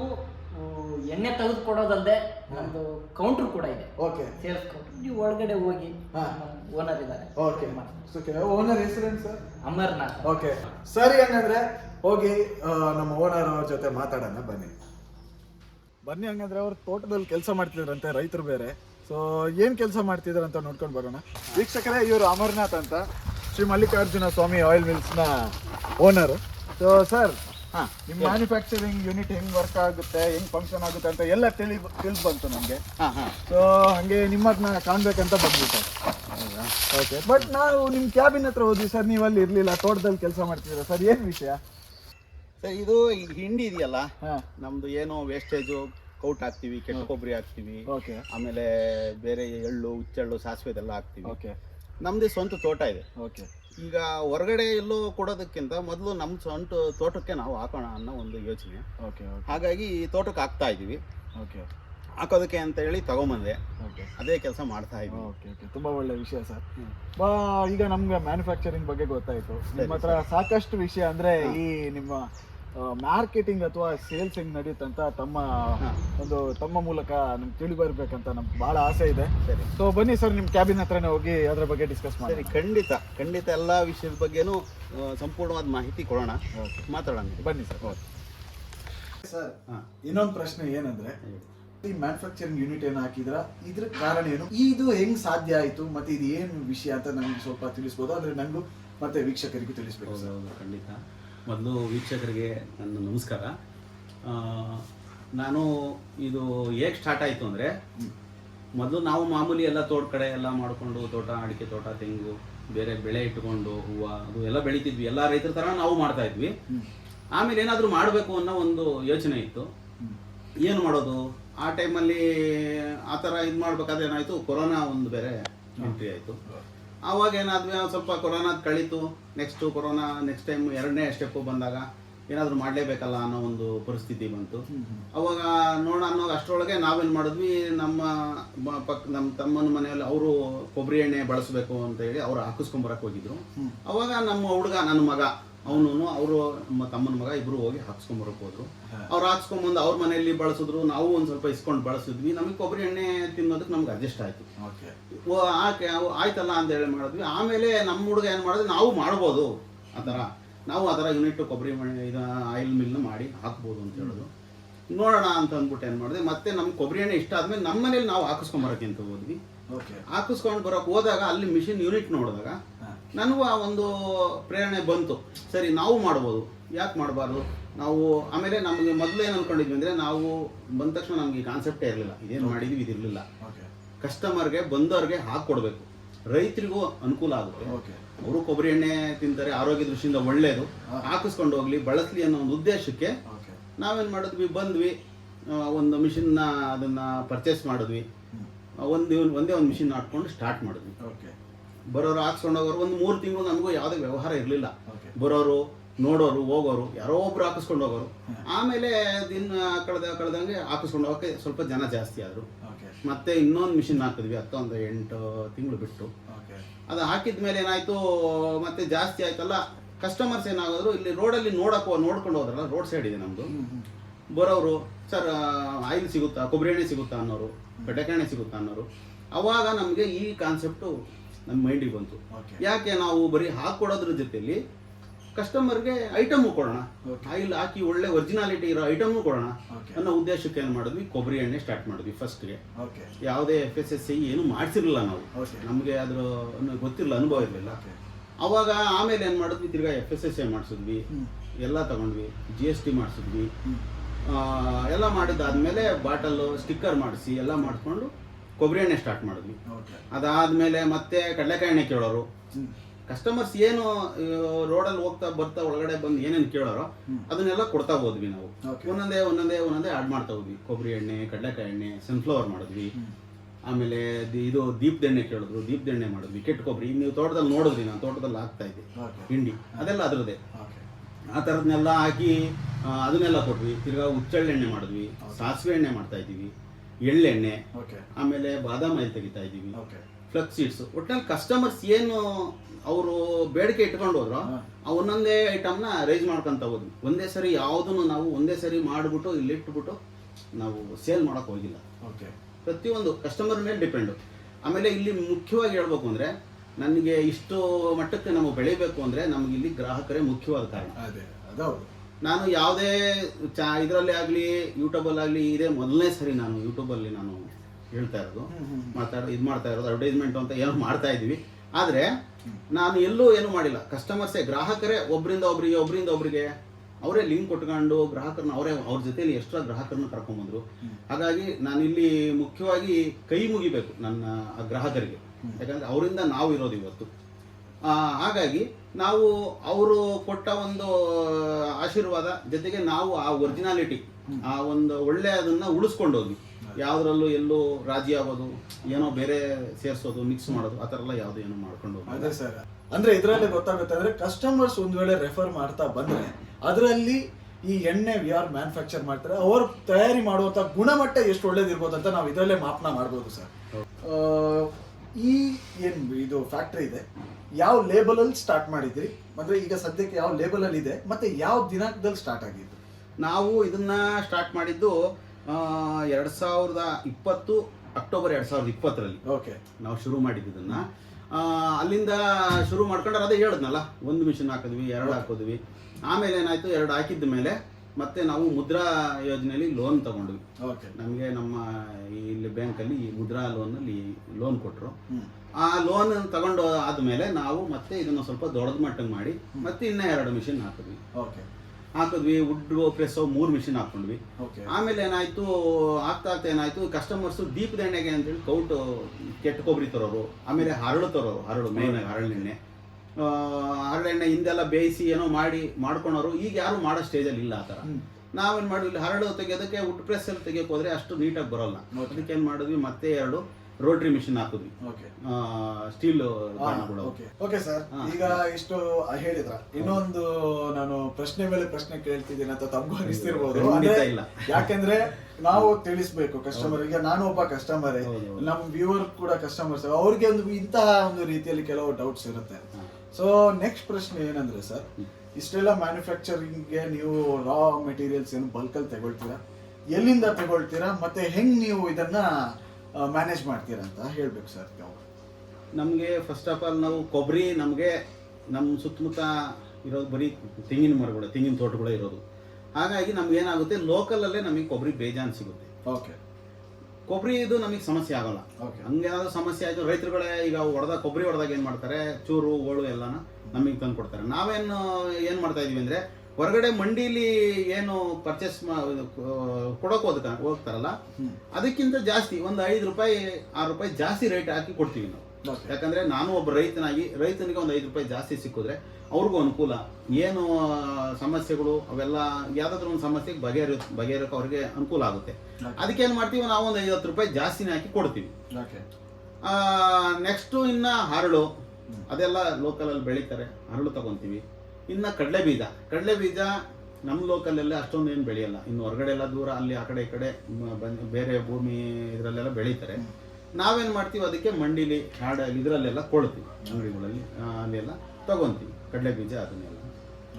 ಎಣ್ಣೆ ಎಣ್ಣೆ ತೆಗೆದುಕೊಡೋದಲ್ಲದೆ ನಮ್ದು ಕೌಂಟರ್ ಕೂಡ ಇದೆ. ಓಕೆ ಸೇಲ್ಸ್ ಕೌಂಟರ್ ನೀವು ಒಳಗಡೆ ಹೋಗಿ. ಓನರ್ ಇದ್ದಾರೆ. ಓಕೆ ಓನರ್ ಹೆಸರೇನು ಸರ್? ಅಮರ್ನಾಥ್. ಓಕೆ ಸರಿ ಹಂಗಂದ್ರೆ ಹೋಗಿ ನಮ್ಮ ಓನರ್ ಅವ್ರ ಜೊತೆ ಮಾತಾಡೋಣ ಬನ್ನಿ. ಬನ್ನಿ ಹಂಗಂದ್ರೆ ಅವ್ರು ತೋಟದಲ್ಲಿ ಕೆಲಸ ಮಾಡ್ತಿದ್ರಂತೆ ರೈತರು ಬೇರೆ. ಸೊ ಏನ್ ಕೆಲಸ ಮಾಡ್ತಿದ್ರು ಅಂತ ನೋಡ್ಕೊಂಡು ಬರೋಣ. ವೀಕ್ಷಕರೇ ಇವರು ಅಮರ್ನಾಥ್ ಅಂತ. ಶ್ರೀ ಮಲ್ಲಿಕಾರ್ಜುನ ಸ್ವಾಮಿ ಆಯಿಲ್ ಮಿಲ್ಸ್ನ ಓನರ್ ಸೊ ಸರ್ ಹಾಂ ನಿಮ್ಮ ಮ್ಯಾನುಫ್ಯಾಕ್ಚರಿಂಗ್ ಯೂನಿಟ್ ಹೆಂಗ್ ವರ್ಕ್ ಆಗುತ್ತೆ ಹೆಂಗ್ ಫಂಕ್ಷನ್ ಆಗುತ್ತೆ ಅಂತ ಎಲ್ಲ ತಿಳಿ ತಿಳಿ ಬಂತು ನಮಗೆ. ಹಾ ಹಾ. ಸೊ ಹಂಗೆ ನಿಮ್ಮದನ್ನ ಕಾಣ್ಬೇಕಂತ ಬಂದ್ಬಿಟ್ಟು ಓಕೆ ಬಟ್ ನಾವು ನಿಮ್ಮ ಕ್ಯಾಬಿನ್ ಹತ್ರ ಹೋದ್ವಿ ಸರ್ ನೀವು ಅಲ್ಲಿ ಇರ್ಲಿಲ್ಲ ತೋಟದಲ್ಲಿ ಕೆಲಸ ಮಾಡ್ತಿದ್ದೀರಾ ಸರ್ ಏನು ವಿಷಯ? ಸರ್ ಇದು ಈ ಹಿಂಡಿ ಇದೆಯಲ್ಲ ನಮ್ದು ಏನೋ ವೇಸ್ಟೇಜು ಕೌಟ್ ಹಾಕ್ತಿವಿ ಕೆಟ್ಟ ಕೊಬ್ಬರಿ ಹಾಕ್ತಿವಿ ಓಕೆ ಆಮೇಲೆ ಬೇರೆ ಎಳ್ಳು ಹುಚ್ಚೆಳ್ಳು ಸಾಸಿವೆ ಇದೆಲ್ಲ ಹಾಕ್ತಿವಿ. ಓಕೆ ನಮ್ದು ಸ್ವಂತ ತೋಟ ಇದೆ. ಓಕೆ ಈಗ ಹೊರಗಡೆ ಎಲ್ಲೋ ಕೊಡೋದಕ್ಕಿಂತ ಮೊದಲು ನಮ್ಮ ಸ್ವಂತ ತೋಟಕ್ಕೆ ನಾವು ಹಾಕೋಣ ಅನ್ನೋ ಒಂದು ಯೋಚನೆ. ಓಕೆ ಓಕೆ ಹಾಗಾಗಿ ಈ ತೋಟಕ್ಕೆ ಹಾಕ್ತಾ ಇದೀವಿ ಓಕೆ ಹಾಕೋದಕ್ಕೆ ಅಂತ ಹೇಳಿ ತಗೊಂಬಂದೆ. ಓಕೆ ಅದೇ ಕೆಲಸ ಮಾಡ್ತಾ ಇದ್ದೀವಿ. ಓಕೆ ಓಕೆ ತುಂಬ ಒಳ್ಳೆ ವಿಷಯ ಸರ್. ಬಾ ಈಗ ನಮ್ಗೆ ಮ್ಯಾನುಫ್ಯಾಕ್ಚರಿಂಗ್ ಬಗ್ಗೆ ಗೊತ್ತಾಯಿತು. ನಿಮ್ಮ ಹತ್ರ ಸಾಕಷ್ಟು ವಿಷಯ ಅಂದ್ರೆ ಈ ನಿಮ್ಮ ಮಾರ್ಕೆಟಿಂಗ್ ಅಥವಾ ಸೇಲ್ಸ್ ಹೆಂಗ್ ನಡೆಯುತ್ತಂತ ಅಂತ ತಮ್ಮ ಒಂದು ತಮ್ಮ ಮೂಲಕ ನಮ್ಗೆ ತಿಳಿ ಬರ್ಬೇಕಂತ ನಮ್ಗೆ ಬಹಳ ಆಸೆ ಇದೆ. ಸರಿ. ಸೊ ಬನ್ನಿ ಸರ್ ನಿಮ್ಮ ಕ್ಯಾಬಿನ್ ಹತ್ರನೇ ಹೋಗಿ ಅದ್ರ ಬಗ್ಗೆ ಡಿಸ್ಕಸ್ ಮಾಡಿ ಸರಿ ಖಂಡಿತ ಖಂಡಿತ ಎಲ್ಲಾ ವಿಷಯದ ಬಗ್ಗೆನೂ ಸಂಪೂರ್ಣವಾದ ಮಾಹಿತಿ ಕೊಡೋಣ. ಮಾತಾಡೋಣ. ಬನ್ನಿ ಸರ್ ಸರ್ ಹಾ. ಇನ್ನೊಂದು ಪ್ರಶ್ನೆ ಏನಂದ್ರೆ ಈ ಮ್ಯಾನುಫ್ಯಾಕ್ಚರಿಂಗ್ ಯೂನಿಟ್ ಏನು ಹಾಕಿದ್ರ ಇದ್ರ ಕಾರಣ ಏನು? ಇದು ಹೆಂಗ್ ಸಾಧ್ಯ ಆಯ್ತು ಮತ್ತೆ ಇದು ಏನು ವಿಷಯ ಅಂತ ನಮ್ಗೆ ಸ್ವಲ್ಪ ತಿಳಿಸ್ಬೋದು ಅಂದ್ರೆ ನಂಗೂ ಮತ್ತೆ ವೀಕ್ಷಕರಿಗೂ ತಿಳಿಸ್ಬೇಕು ಸರ್ ಖಂಡಿತ. ಮೊದಲು ವೀಕ್ಷಕರಿಗೆ ನನ್ನ ನಮಸ್ಕಾರ. ನಾನು ಇದು ಹೇಗೆ ಸ್ಟಾರ್ಟ್ ಆಯಿತು ಅಂದರೆ, ಮೊದಲು ನಾವು ಮಾಮೂಲಿ ಎಲ್ಲ ತೋಟ ಕಡೆ ಎಲ್ಲ ಮಾಡಿಕೊಂಡು ತೋಟ, ಅಡಿಕೆ ತೋಟ, ತೆಂಗು, ಬೇರೆ ಬೆಳೆ ಇಟ್ಕೊಂಡು, ಹೂವು, ಅದು ಎಲ್ಲ ಬೆಳಿತಿದ್ವಿ. ಎಲ್ಲ ರೈತರ ಥರ ನಾವು ಮಾಡ್ತಾ ಇದ್ವಿ. ಆಮೇಲೆ ಏನಾದರೂ ಮಾಡಬೇಕು ಅನ್ನೋ ಒಂದು ಯೋಚನೆ ಇತ್ತು. ಏನು ಮಾಡೋದು? ಆ ಟೈಮಲ್ಲಿ ಆ ಥರ ಇದು ಮಾಡಬೇಕಾದ್ರೆ ಏನಾಯಿತು? ಕೊರೋನಾ ಒಂದು ಬೇರೆ ಎಂಟ್ರಿ ಆಯಿತು. ಆವಾಗ ಏನಾದ್ವಿ? ಸ್ವಲ್ಪ ಕೊರೋನಾ ಕಳೀತು. ನೆಕ್ಸ್ಟು ಕೊರೋನಾ ನೆಕ್ಸ್ಟ್ ಟೈಮ್ ಎರಡನೇ ಸ್ಟೆಪ್ಪು ಬಂದಾಗ ಏನಾದರೂ ಮಾಡಲೇಬೇಕಲ್ಲ ಅನ್ನೋ ಒಂದು ಪರಿಸ್ಥಿತಿ ಬಂತು. ಅವಾಗ ನೋಡೋಣ ಅನ್ನೋ ಅಷ್ಟರೊಳಗೆ ನಾವೇನು ಮಾಡಿದ್ವಿ? ನಮ್ಮ ಪಕ್ಕ ನಮ್ಮ ತಮ್ಮನ ಮನೆಯಲ್ಲಿ ಅವರು ಕೊಬ್ಬರಿ ಎಣ್ಣೆ ಬಳಸಬೇಕು ಅಂತ ಹೇಳಿ ಅವ್ರು ಹಾಕಿಸ್ಕೊಂಬರಕ್ಕೆ ಹೋಗಿದ್ರು. ಅವಾಗ ನಮ್ಮ ಹುಡುಗ ನನ್ನ ಮಗ ಅವನು ಅವರು ನಮ್ಮ ತಮ್ಮನ ಮಗ ಇಬ್ರು ಹೋಗಿ ಹಾಕ್ಸ್ಕೊಂಬರಕ್ ಹೋದ್ರು. ಅವ್ರು ಹಾಕ್ಸ್ಕೊಂಬಂದು ಅವ್ರ ಮನೆಯಲ್ಲಿ ಬಳಸಿದ್ರು ನಾವು ಒಂದ್ ಸ್ವಲ್ಪ ಇಸ್ಕೊಂಡು ಬಳಸಿದ್ವಿ. ನಮಗೆ ಕೊಬ್ಬರಿ ಎಣ್ಣೆ ತಿನ್ನೋದಕ್ಕೆ ನಮ್ಗೆ ಅಡ್ಜಸ್ಟ್ ಆಯ್ತು. ಆಕೆ ಆಯ್ತಲ್ಲ ಅಂತ ಹೇಳಿ ಮಾಡಿದ್ವಿ. ಆಮೇಲೆ ನಮ್ಮ ಹುಡುಗ ಏನು ಮಾಡಿದ್ವಿ ನಾವು ಮಾಡ್ಬೋದು ಆ ಥರ. ನಾವು ಆ ಥರ ಯೂನಿಟ್ ಕೊಬ್ಬರಿ ಮಣೆ ಇದು ಆಯಿಲ್ ಮಿಲ್ ಮಾಡಿ ಹಾಕ್ಬೋದು ಅಂತ ಹೇಳಿದ್ರು ನೋಡೋಣ ಅಂತ ಅಂದ್ಬಿಟ್ಟು ಏನು ಮಾಡಿದೆ. ಮತ್ತೆ ನಮ್ಗೆ ಕೊಬ್ಬರಿ ಎಣ್ಣೆ ಇಷ್ಟ ಆದ್ಮೇಲೆ ನಮ್ಮ ಮನೇಲಿ ನಾವು ಹಾಕಿಸ್ಕೊಂಬರಕ್ಕೆ ಅಂತ ಹೋದ್ವಿ ಓಕೆ. ಹಾಕಿಸ್ಕೊಂಡು ಬರೋಕೆ ಹೋದಾಗ ಅಲ್ಲಿ ಮಿಷಿನ್ ಯೂನಿಟ್ ನೋಡಿದಾಗ ನನಗೂ ಆ ಒಂದು ಪ್ರೇರಣೆ ಬಂತು. ಸರಿ ನಾವು ಮಾಡ್ಬೋದು. ಯಾಕೆ ಮಾಡಬಾರ್ದು? ನಾವು ಆಮೇಲೆ ನಮಗೆ ಮೊದಲು ಏನು ಅನ್ಕೊಂಡಿದ್ವಿ ಅಂದರೆ ನಾವು ಬಂದ ತಕ್ಷಣ ನಮಗೆ ಈ ಕಾನ್ಸೆಪ್ಟೇ ಇರಲಿಲ್ಲ. ಇದೇನು ಮಾಡಿದ್ವಿ ಇದಿರಲಿಲ್ಲ ಕಸ್ಟಮರ್ಗೆ ಬಂದವ್ರಿಗೆ ಹಾಕ್ಕೊಡ್ಬೇಕು ರೈತರಿಗೂ ಅನುಕೂಲ ಆಗುತ್ತೆ. ಓಕೆ ಅವರು ಕೊಬ್ಬರಿ ಎಣ್ಣೆ ತಿಂತಾರೆ ಆರೋಗ್ಯ ದೃಷ್ಟಿಯಿಂದ ಒಳ್ಳೆಯದು ಹಾಕಿಸ್ಕೊಂಡು ಹೋಗಲಿ ಬಳಸಲಿ ಅನ್ನೋ ಒಂದು ಉದ್ದೇಶಕ್ಕೆ ನಾವೇನು ಮಾಡಿದ್ವಿ ಬಂದ್ವಿ. ಒಂದು ಮಿಷಿನ್ನ ಅದನ್ನು ಪರ್ಚೇಸ್ ಮಾಡಿದ್ವಿ. ಒಂದು ಒಂದೇ ಒಂದು ಮಿಷಿನ್ ಹಾಕ್ಕೊಂಡು ಸ್ಟಾರ್ಟ್ ಮಾಡಿದ್ವಿ. ಓಕೆ ಬರೋರು ಹಾಕ್ಸ್ಕೊಂಡೋಗೋರು ಒಂದು ಮೂರು ತಿಂಗಳು ನನಗೂ ಯಾವುದೇ ವ್ಯವಹಾರ ಇರಲಿಲ್ಲ. ಬರೋರು ನೋಡೋರು ಹೋಗೋರು ಯಾರೋ ಒಬ್ರು ಹಾಕಿಸ್ಕೊಂಡು ಹೋಗೋರು ಆಮೇಲೆ ದಿನ ಕಳೆದ ಕಳೆದಂಗೆ ಹಾಕಿಸ್ಕೊಂಡು ಹೋಗಕ್ಕೆ ಸ್ವಲ್ಪ ಜನ ಜಾಸ್ತಿ ಆದರು. ಮತ್ತೆ ಇನ್ನೊಂದು ಮಿಷಿನ್ ಹಾಕಿದ್ವಿ ಹತ್ತು ಒಂದು ಎಂಟು ತಿಂಗಳು ಬಿಟ್ಟು. ಅದು ಹಾಕಿದ ಮೇಲೆ ಏನಾಯ್ತು ಮತ್ತೆ ಜಾಸ್ತಿ ಆಯ್ತಲ್ಲ ಕಸ್ಟಮರ್ಸ್ ಏನಾಗೋದ್ರು ಇಲ್ಲಿ ರೋಡಲ್ಲಿ ನೋಡಕ್ಕೆ ನೋಡ್ಕೊಂಡು ಹೋದ್ರಲ್ಲ ರೋಡ್ ಸೈಡ್ ಇದೆ ನಮ್ಮದು ಬರೋರು ಸರ್ ಆಯಿಲ್ ಸಿಗುತ್ತಾ ಕೊಬ್ಬರಿ ಎಣ್ಣೆ ಸಿಗುತ್ತಾ ಅನ್ನೋರು ಬೆಟೆಕೆಣ್ಣೆ ಸಿಗುತ್ತಾ ಅನ್ನೋರು. ಅವಾಗ ನಮಗೆ ಈ ಕಾನ್ಸೆಪ್ಟು ನಮ್ಮ ಮೈಂಡಿಗೆ ಬಂತು. ಯಾಕೆ ನಾವು ಬರೀ ಹಾಕೊಡೋದ್ರ ಜೊತೆಯಲ್ಲಿ ಕಸ್ಟಮರ್ಗೆ ಐಟಮು ಕೊಡೋಣ. ಆಯಿಲ್ ಹಾಕಿ ಒಳ್ಳೆ ಒರಿಜಿನಾಲಿಟಿ ಇರೋ ಐಟಮು ಕೊಡೋಣ. ಅನ್ನೋ ಉದ್ದೇಶಕ್ಕೆ ಏನು ಮಾಡಿದ್ವಿ? ಕೊಬ್ಬರಿ ಎಣ್ಣೆ ಸ್ಟಾರ್ಟ್ ಮಾಡಿದ್ವಿ ಫಸ್ಟ್ಗೆ ಯಾವುದೇ ಎಫ್ ಎಸ್ ಎಸ್ ಸಿ ಏನು ಮಾಡಿಸಿರಲಿಲ್ಲ ನಾವು. ನಮಗೆ ಅದರ ಅನ್ನು ಗೊತ್ತಿರಲಿಲ್ಲ ಅನುಭವ ಇರಲಿಲ್ಲ. ಅವಾಗ ಆಮೇಲೆ ಏನು ಮಾಡಿದ್ವಿ? ತಿರ್ಗಾ ಎಫ್ ಎಸ್ ಎಸ್ ಸಿ ಮಾಡಿಸಿದ್ವಿ. ಎಲ್ಲ ತಗೊಂಡ್ವಿ. ಜಿ ಎಸ್ ಟಿ ಮಾಡಿಸಿದ್ವಿ. ಎಲ್ಲ ಮಾಡಿದ್ದಾದ್ಮೇಲೆ ಬಾಟಲ್ಲು ಸ್ಟಿಕ್ಕರ್ ಮಾಡಿಸಿ ಎಲ್ಲ ಮಾಡಿಕೊಂಡು ಕೊಬ್ಬರಿ ಎಣ್ಣೆ ಸ್ಟಾರ್ಟ್ ಮಾಡಿದ್ವಿ ಅದಾದಮೇಲೆ ಮತ್ತೆ ಕಡಲೆಕಾಯಿ ಎಣ್ಣೆ ಕೇಳೋರು. ಕಸ್ಟಮರ್ಸ್ ಏನು ರೋಡಲ್ಲಿ ಹೋಗ್ತಾ ಬರ್ತಾ ಒಳಗಡೆ ಬಂದು ಏನೇನು ಕೇಳೋರೋ ಅದನ್ನೆಲ್ಲ ಕೊಡ್ತಾ ಹೋದ್ವಿ ನಾವು. ಒಂದೊಂದೇ ಒಂದೊಂದೇ ಒಂದೊಂದೇ ಆಡ್ ಮಾಡ್ತಾ ಹೋದ್ವಿ. ಕೊಬ್ಬರಿ ಎಣ್ಣೆ ಕಡಲೆಕಾಯಿ ಎಣ್ಣೆ ಸನ್ಫ್ಲವರ್ ಮಾಡಿದ್ವಿ. ಆಮೇಲೆ ಇದು ದೀಪದ ಎಣ್ಣೆ ಕೇಳಿದ್ರು. ದೀಪದ ಎಣ್ಣೆ ಮಾಡಿದ್ವಿ. ಕೆಟ್ಟ ಕೊಬ್ಬರಿ. ನೀವು ತೋಟದಲ್ಲಿ ನೋಡಿದ್ವಿ ನಾನು ತೋಟದಲ್ಲಿ ಹಾಕ್ತಾ ಇದ್ದೆ. ಹಿಂಡಿ. ಅದೆಲ್ಲ ಅದರದ್ದೇ. ಆ ಥರದ್ನೆಲ್ಲ ಹಾಕಿ ಅದನ್ನೆಲ್ಲ ಕೊಟ್ವಿ. ತಿರ್ಗಾ ಹುಚ್ಚೆಳ್ಳೆಣ್ಣೆ ಮಾಡಿದ್ವಿ. ಸಾಸಿವೆ ಎಣ್ಣೆ ಮಾಡ್ತಾ ಇದ್ದೀವಿ. ಎಳ್ಳೆಣ್ಣೆ ಓಕೆ. ಆಮೇಲೆ ಬಾದಾಮಿ ತೆಗಿತಾ ಇದ್ದೀವಿ. ಓಕೆ. ಫ್ಲಕ್ಸ್ ಸೀಡ್ಸ್ ಒಟ್ಟಿನಲ್ಲಿ ಕಸ್ಟಮರ್ಸ್ ಏನು ಅವರು ಬೇಡಿಕೆ ಇಟ್ಕೊಂಡು ಹೋದ್ರು. ಆ ಒಂದೊಂದೇ ಐಟಮ್ನ ರೈಸ್ ಮಾಡ್ಕೊಂತ ಹೋದ್ವಿ ಒಂದೇ ಸರಿ ಯಾವುದನ್ನು ನಾವು ಒಂದೇ ಸರಿ ಮಾಡಿಬಿಟ್ಟು ಇಲ್ಲಿ ಇಟ್ಬಿಟ್ಟು ನಾವು ಸೇಲ್ ಮಾಡೋಕೆ ಹೋಗಿಲ್ಲ. ಓಕೆ. ಪ್ರತಿಯೊಂದು ಕಸ್ಟಮರ್ ಮೇಲೆ ಡಿಪೆಂಡು ಆಮೇಲೆ ಇಲ್ಲಿ ಮುಖ್ಯವಾಗಿ ಹೇಳ್ಬೇಕು ಅಂದರೆ ನನಗೆ ಇಷ್ಟು ಮಟ್ಟಕ್ಕೆ ನಾವು ಬೆಳಿಬೇಕು ಅಂದರೆ ನಮಗಿಲ್ಲಿ ಇಲ್ಲಿ ಗ್ರಾಹಕರೇ ಮುಖ್ಯವಾದ ಕಾರಣ. ಅದೇ ಅದೌದು ನಾನು ಯಾವುದೇ ಚಾ ಇದರಲ್ಲಿ ಆಗಲಿ ಯೂಟ್ಯೂಬಲ್ಲಿ ಆಗಲಿ ಇದೇ ಮೊದಲನೇ ಸರಿ ನಾನು ಯೂಟ್ಯೂಬಲ್ಲಿ ನಾನು ಹೇಳ್ತಾ ಇರೋದು ಮಾತಾಡೋ ಇದು ಮಾಡ್ತಾ ಇರೋದು ಅಡ್ವರ್ಟೈಸ್ಮೆಂಟ್ ಅಂತ ಏನೋ ಮಾಡ್ತಾ ಇದ್ದೀವಿ. ಆದರೆ ನಾನು ಎಲ್ಲೂ ಏನು ಮಾಡಿಲ್ಲ. ಕಸ್ಟಮರ್ಸೇ ಗ್ರಾಹಕರೇ ಒಬ್ಬರಿಂದ ಒಬ್ಬರಿಗೆ ಒಬ್ಬರಿಂದ ಒಬ್ಬರಿಗೆ ಅವರೇ ಲಿಂಕ್ ಕೊಟ್ಕೊಂಡು ಗ್ರಾಹಕರನ್ನ ಅವರೇ ಅವ್ರ ಜೊತೆಯಲ್ಲಿ ಎಷ್ಟೋ ಗ್ರಾಹಕರನ್ನ ಕರ್ಕೊಂಬಂದರು. ಹಾಗಾಗಿ ನಾನು ಇಲ್ಲಿ ಮುಖ್ಯವಾಗಿ ಕೈ ಮುಗಿಬೇಕು ನನ್ನ ಆ ಗ್ರಾಹಕರಿಗೆ. ಯಾಕಂದರೆ ಅವರಿಂದ ನಾವು ಇರೋದು ಇವತ್ತು. ಹಾಗಾಗಿ ನಾವು ಅವರು ಕೊಟ್ಟ ಒಂದು ಆಶೀರ್ವಾದ ಜೊತೆಗೆ ನಾವು ಆ ಒರಿಜಿನಾಲಿಟಿ, ಆ ಒಂದು ಒಳ್ಳೆ ಅದನ್ನ ಉಳಿಸ್ಕೊಂಡು ಹೋದ್ವಿ ಯಾವ್ದ್ರಲ್ಲೂ ಎಲ್ಲೂ ರಾಜಿ ಆಗೋದು, ಏನೋ ಬೇರೆ ಸೇರ್ಸೋದು ಮಿಕ್ಸ್ ಮಾಡೋದು, ಆ ಥರ ಎಲ್ಲ ಯಾವುದು ಏನೋ ಮಾಡ್ಕೊಂಡು ಅದೇ ಸರ್. ಅಂದ್ರೆ ಇದರಲ್ಲಿ ಗೊತ್ತಾಗುತ್ತೆ ಅಂದ್ರೆ ಕಸ್ಟಮರ್ಸ್ ಒಂದ್ ವೇಳೆ ರೆಫರ್ ಮಾಡ್ತಾ ಬಂದ್ರೆ, ಅದರಲ್ಲಿ ಈ ಎಣ್ಣೆ ಯಾರು ಮ್ಯಾನುಫ್ಯಾಕ್ಚರ್ ಮಾಡ್ತಾರೆ, ಅವ್ರು ತಯಾರಿ ಮಾಡುವಂತ ಗುಣಮಟ್ಟ ಎಷ್ಟು ಒಳ್ಳೇದಿರ್ಬೋದು ಅಂತ ನಾವು ಇದರಲ್ಲೇ ಮಾಪನ ಮಾಡ್ಬೋದು ಸರ್. ಈ ಏನ್ ಇದು ಫ್ಯಾಕ್ಟ್ರಿ ಇದೆ ಯಾವ ಲೇಬಲ್ ಅಲ್ಲಿ ಸ್ಟಾರ್ಟ್ ಮಾಡಿದ್ರಿ? ಮತ್ತೆ ಈಗ ಸದ್ಯಕ್ಕೆ ಯಾವ ಲೇಬಲ್ ಅಲ್ಲಿ ಇದೆ? ಮತ್ತೆ ಯಾವ ದಿನಾಂಕದಲ್ಲಿ ಸ್ಟಾರ್ಟ್ ಆಗಿದ್ದು? ನಾವು ಇದನ್ನ ಸ್ಟಾರ್ಟ್ ಮಾಡಿದ್ದು ಎರಡು ಸಾವಿರದ ಇಪ್ಪತ್ತು ಅಕ್ಟೋಬರ್ ಎರಡು ಸಾವಿರದ ಇಪ್ಪತ್ತರಲ್ಲಿ. ಓಕೆ ನಾವು ಶುರು ಮಾಡಿದ್ದು ಇದನ್ನ. ಅಲ್ಲಿಂದ ಶುರು ಮಾಡ್ಕೊಂಡ್ರೆ ಅದೇ ಹೇಳಿದ್ನಲ್ಲ ಒಂದು ಮಿಷಿನ್ ಹಾಕಿದ್ವಿ ಎರಡು ಹಾಕಿದ್ವಿ. ಆಮೇಲೆ ಏನಾಯ್ತು? ಎರಡು ಹಾಕಿದ ಮೇಲೆ ಮತ್ತೆ ನಾವು ಮುದ್ರಾ ಯೋಜನೆಯಲ್ಲಿ ಲೋನ್ ತಗೊಂಡ್ವಿ. ಓಕೆ ನಮಗೆ ನಮ್ಮ ಇಲ್ಲಿ ಬ್ಯಾಂಕಲ್ಲಿ ಈ ಮುದ್ರಾ ಲೋನಲ್ಲಿ ಲೋನ್ ಕೊಟ್ಟರು ಆ ಲೋನ್ ತಗೊಂಡು ಆದಮೇಲೆ ನಾವು ಮತ್ತೆ ಇದನ್ನು ಸ್ವಲ್ಪ ದೊಡ್ಡದ ಮಟ್ಟಕ್ಕೆ ಮಾಡಿ ಮತ್ತೆ ಇನ್ನೂ ಎರಡು ಮಿಷಿನ್ ಹಾಕಿದ್ವಿ. ಓಕೆ ಹಾಕಿದ್ವಿ ವುಡ್ ಪ್ರೆಸ್ ಮೂರು ಮಿಷಿನ್ ಹಾಕೊಂಡ್ವಿ ಆಮೇಲೆ ಏನಾಯ್ತು ಆಗ್ತಾ ಆಗ್ತಾ ಏನಾಯ್ತು ಕಸ್ಟಮರ್ಸ್ ದೀಪದ ಎಣ್ಣೆಗೆ ಅಂತೇಳಿ ಕೌಟು ಕೆಟ್ಟ ಕೊಬ್ಬರಿ ತರೋರು ಆಮೇಲೆ ಹರಳು ತರೋರು ಹರಳು ಮೇನ್ ಹರಳೆಣ್ಣೆ ಆ, ಹರಳೆಣ್ಣೆ ಹಿಂದೆಲ್ಲ ಬೇಯಿಸಿ ಏನೋ ಮಾಡಿ ಮಾಡ್ಕೊಳೋರು ಈಗ ಯಾರು ಮಾಡೋ ಸ್ಟೇಜಲ್ಲಿ ಇಲ್ಲ ಆ ಥರ. ನಾವೇನು ಮಾಡಿದ್ವಿ ಇಲ್ಲಿ ಹರಳು ತೆಗೆಯೋದಕ್ಕೆ ವುಡ್ ಪ್ರೆಸ್ಸಲ್ಲಿ ತೆಗಿಯೋಕೆ ಹೋದ್ರೆ ಅಷ್ಟು ನೀಟಾಗಿ ಬರೋಲ್ಲ. ಅದಕ್ಕೆ ಏನು ಮಾಡಿದ್ವಿ ಮತ್ತೆ ಎರಡು ರೋಟ್ರಿ ಮಿಷಿನ್ ಹಾಕಿದ್ವಿ. Okay steel okay okay sir ಈಗ ಇಷ್ಟು ಹೇಳಿದ್ರ. ಇನ್ನೊಂದು ನಾನು ಪ್ರಶ್ನೆ ಮೇಲೆ ಪ್ರಶ್ನೆ ಕೇಳ್ತಿದ್ದೀನಿ ಅಂತ ತಮಗೂ ಅನಿಸ್ತಿರ್ಬೋದು. ಇಲ್ಲ. ಯಾಕಂದ್ರೆ ನಾವು ತಿಳಿಸ್ಬೇಕು ಕಸ್ಟಮರ್ ಈಗ ನಾನು ಒಬ್ಬ ಕಸ್ಟಮರ್. ನಮ್ ವ್ಯೂವರ್ ಕೂಡ ಕಸ್ಟಮರ್ಸ್ ಅವ್ರಿಗೆ ಒಂದು ಇಂತಹ ಒಂದು ರೀತಿಯಲ್ಲಿ ಕೆಲವು ಡೌಟ್ಸ್ ಇರುತ್ತೆ. ಸೊ ನೆಕ್ಸ್ಟ್ ಪ್ರಶ್ನೆ ಏನಂದ್ರೆ ಸರ್ ಇಷ್ಟೆಲ್ಲ ಮ್ಯಾನುಫ್ಯಾಕ್ಚರಿಂಗ್ಗೆ ನೀವು ರಾ ಮೆಟೀರಿಯಲ್ಸ್ ಏನು ಬಲ್ಕಲ್ಲಿ ತಗೊಳ್ತೀರಾ? ಎಲ್ಲಿಂದ ತಗೊಳ್ತೀರಾ? ಮತ್ತೆ ಹೆಂಗೆ ನೀವು ಇದನ್ನ ಮ್ಯಾನೇಜ್ ಮಾಡ್ತೀರಾ ಅಂತ ಹೇಳ್ಬೇಕು ಸರ್ ನಾವು. ನಮಗೆ ಫಸ್ಟ್ ಆಫ್ ಆಲ್ ನಾವು ಕೊಬ್ಬರಿ ನಮಗೆ ನಮ್ಮ ಸುತ್ತಮುತ್ತ ಇರೋದು ಬರೀ ತೆಂಗಿನ ಮರಗಳು ತೆಂಗಿನ ತೋಟಗಳೇ ಇರೋದು. ಹಾಗಾಗಿ ನಮ್ಗೆ ಏನಾಗುತ್ತೆ ಲೋಕಲಲ್ಲೇ ನಮಗೆ ಕೊಬ್ಬರಿ ಬೇಜಾನ್ ಸಿಗುತ್ತೆ. ಓಕೆ ಕೊಬ್ಬರಿ ಇದು ನಮಗೆ ಸಮಸ್ಯೆ ಆಗೋಲ್ಲ. ಹಂಗೇನಾದ್ರು ಸಮಸ್ಯೆ ಆಯಿತು ರೈತರುಗಳೇ ಈಗ ಹೊಡೆದಾಗ ಕೊಬ್ಬರಿ ಹೊಡೆದಾಗ ಏನು ಮಾಡ್ತಾರೆ? ಚೂರು ಓಳು ಎಲ್ಲನ ನಮಗೆ ತಂದು ಕೊಡ್ತಾರೆ. ನಾವೇನು ಏನು ಮಾಡ್ತಾ ಇದೀವಿ ಅಂದರೆ ಹೊರಗಡೆ ಮಂಡಿಲಿ ಏನು ಪರ್ಚೇಸ್ ಕೊಡೋಕೆ ಹೋದ ಹೋಗ್ತಾರಲ್ಲ? ಅದಕ್ಕಿಂತ ಜಾಸ್ತಿ ಒಂದು ಐದು ರೂಪಾಯಿ ಆರು ರೂಪಾಯಿ ಜಾಸ್ತಿ ರೇಟ್ ಹಾಕಿ ಕೊಡ್ತೀವಿ ನಾವು. ಯಾಕಂದ್ರೆ ನಾನು ಒಬ್ಬ ರೈತನಾಗಿ ರೈತನಿಗೆ ಒಂದು ಐದು ರೂಪಾಯಿ ಜಾಸ್ತಿ ಸಿಕ್ಕಿದ್ರೆ ಅವ್ರಿಗೂ ಅನುಕೂಲ. ಏನು ಸಮಸ್ಯೆಗಳು ಅವೆಲ್ಲ ಯಾವ್ದಾದ್ರು ಒಂದು ಸಮಸ್ಯೆಗೆ ಬಗೆಹರಿ ಬಗೆಹರಕ್ಕೆ ಅವ್ರಿಗೆ ಅನುಕೂಲ ಆಗುತ್ತೆ. ಅದಕ್ಕೆ ಏನು ಮಾಡ್ತೀವಿ? ನಾವು ಒಂದು ಐವತ್ತು ರೂಪಾಯಿ ಜಾಸ್ತಿನೇ ಹಾಕಿ ಕೊಡ್ತೀವಿ. ಓಕೆ ನೆಕ್ಸ್ಟು ಇನ್ನ ಹರಳು. ಅದೆಲ್ಲ ಲೋಕಲಲ್ಲಿ ಬೆಳೀತಾರೆ. ಹರಳು ತಗೊಂತೀವಿ. ಇನ್ನು ಕಡಲೆ ಬೀಜ. ಕಡಲೆ ಬೀಜ ನಮ್ಮ ಲೋಕಲಲ್ಲೇ ಅಷ್ಟೊಂದು ಏನು ಬೆಳೆಯಲ್ಲ. ಇನ್ನು ಹೊರಗಡೆ ಎಲ್ಲ ದೂರ ಅಲ್ಲಿ ಆ ಕಡೆ ಈ ಕಡೆ ಬೇರೆ ಭೂಮಿ ಇದರಲ್ಲೆಲ್ಲ ಬೆಳೀತಾರೆ. ನಾವೇನು ಮಾಡ್ತೀವಿ? ಅದಕ್ಕೆ ಮಂಡಿಲಿ ಹಾಡ ಇದರಲ್ಲೆಲ್ಲ ಕೊಡ್ತೀವಿ ಅಂಗಡಿಗಳಲ್ಲಿ ಅಲ್ಲೆಲ್ಲ ತಗೊಂತೀವಿ. ಕಡಲೆ ಬೀಜ ಅದನ್ನೆಲ್ಲ.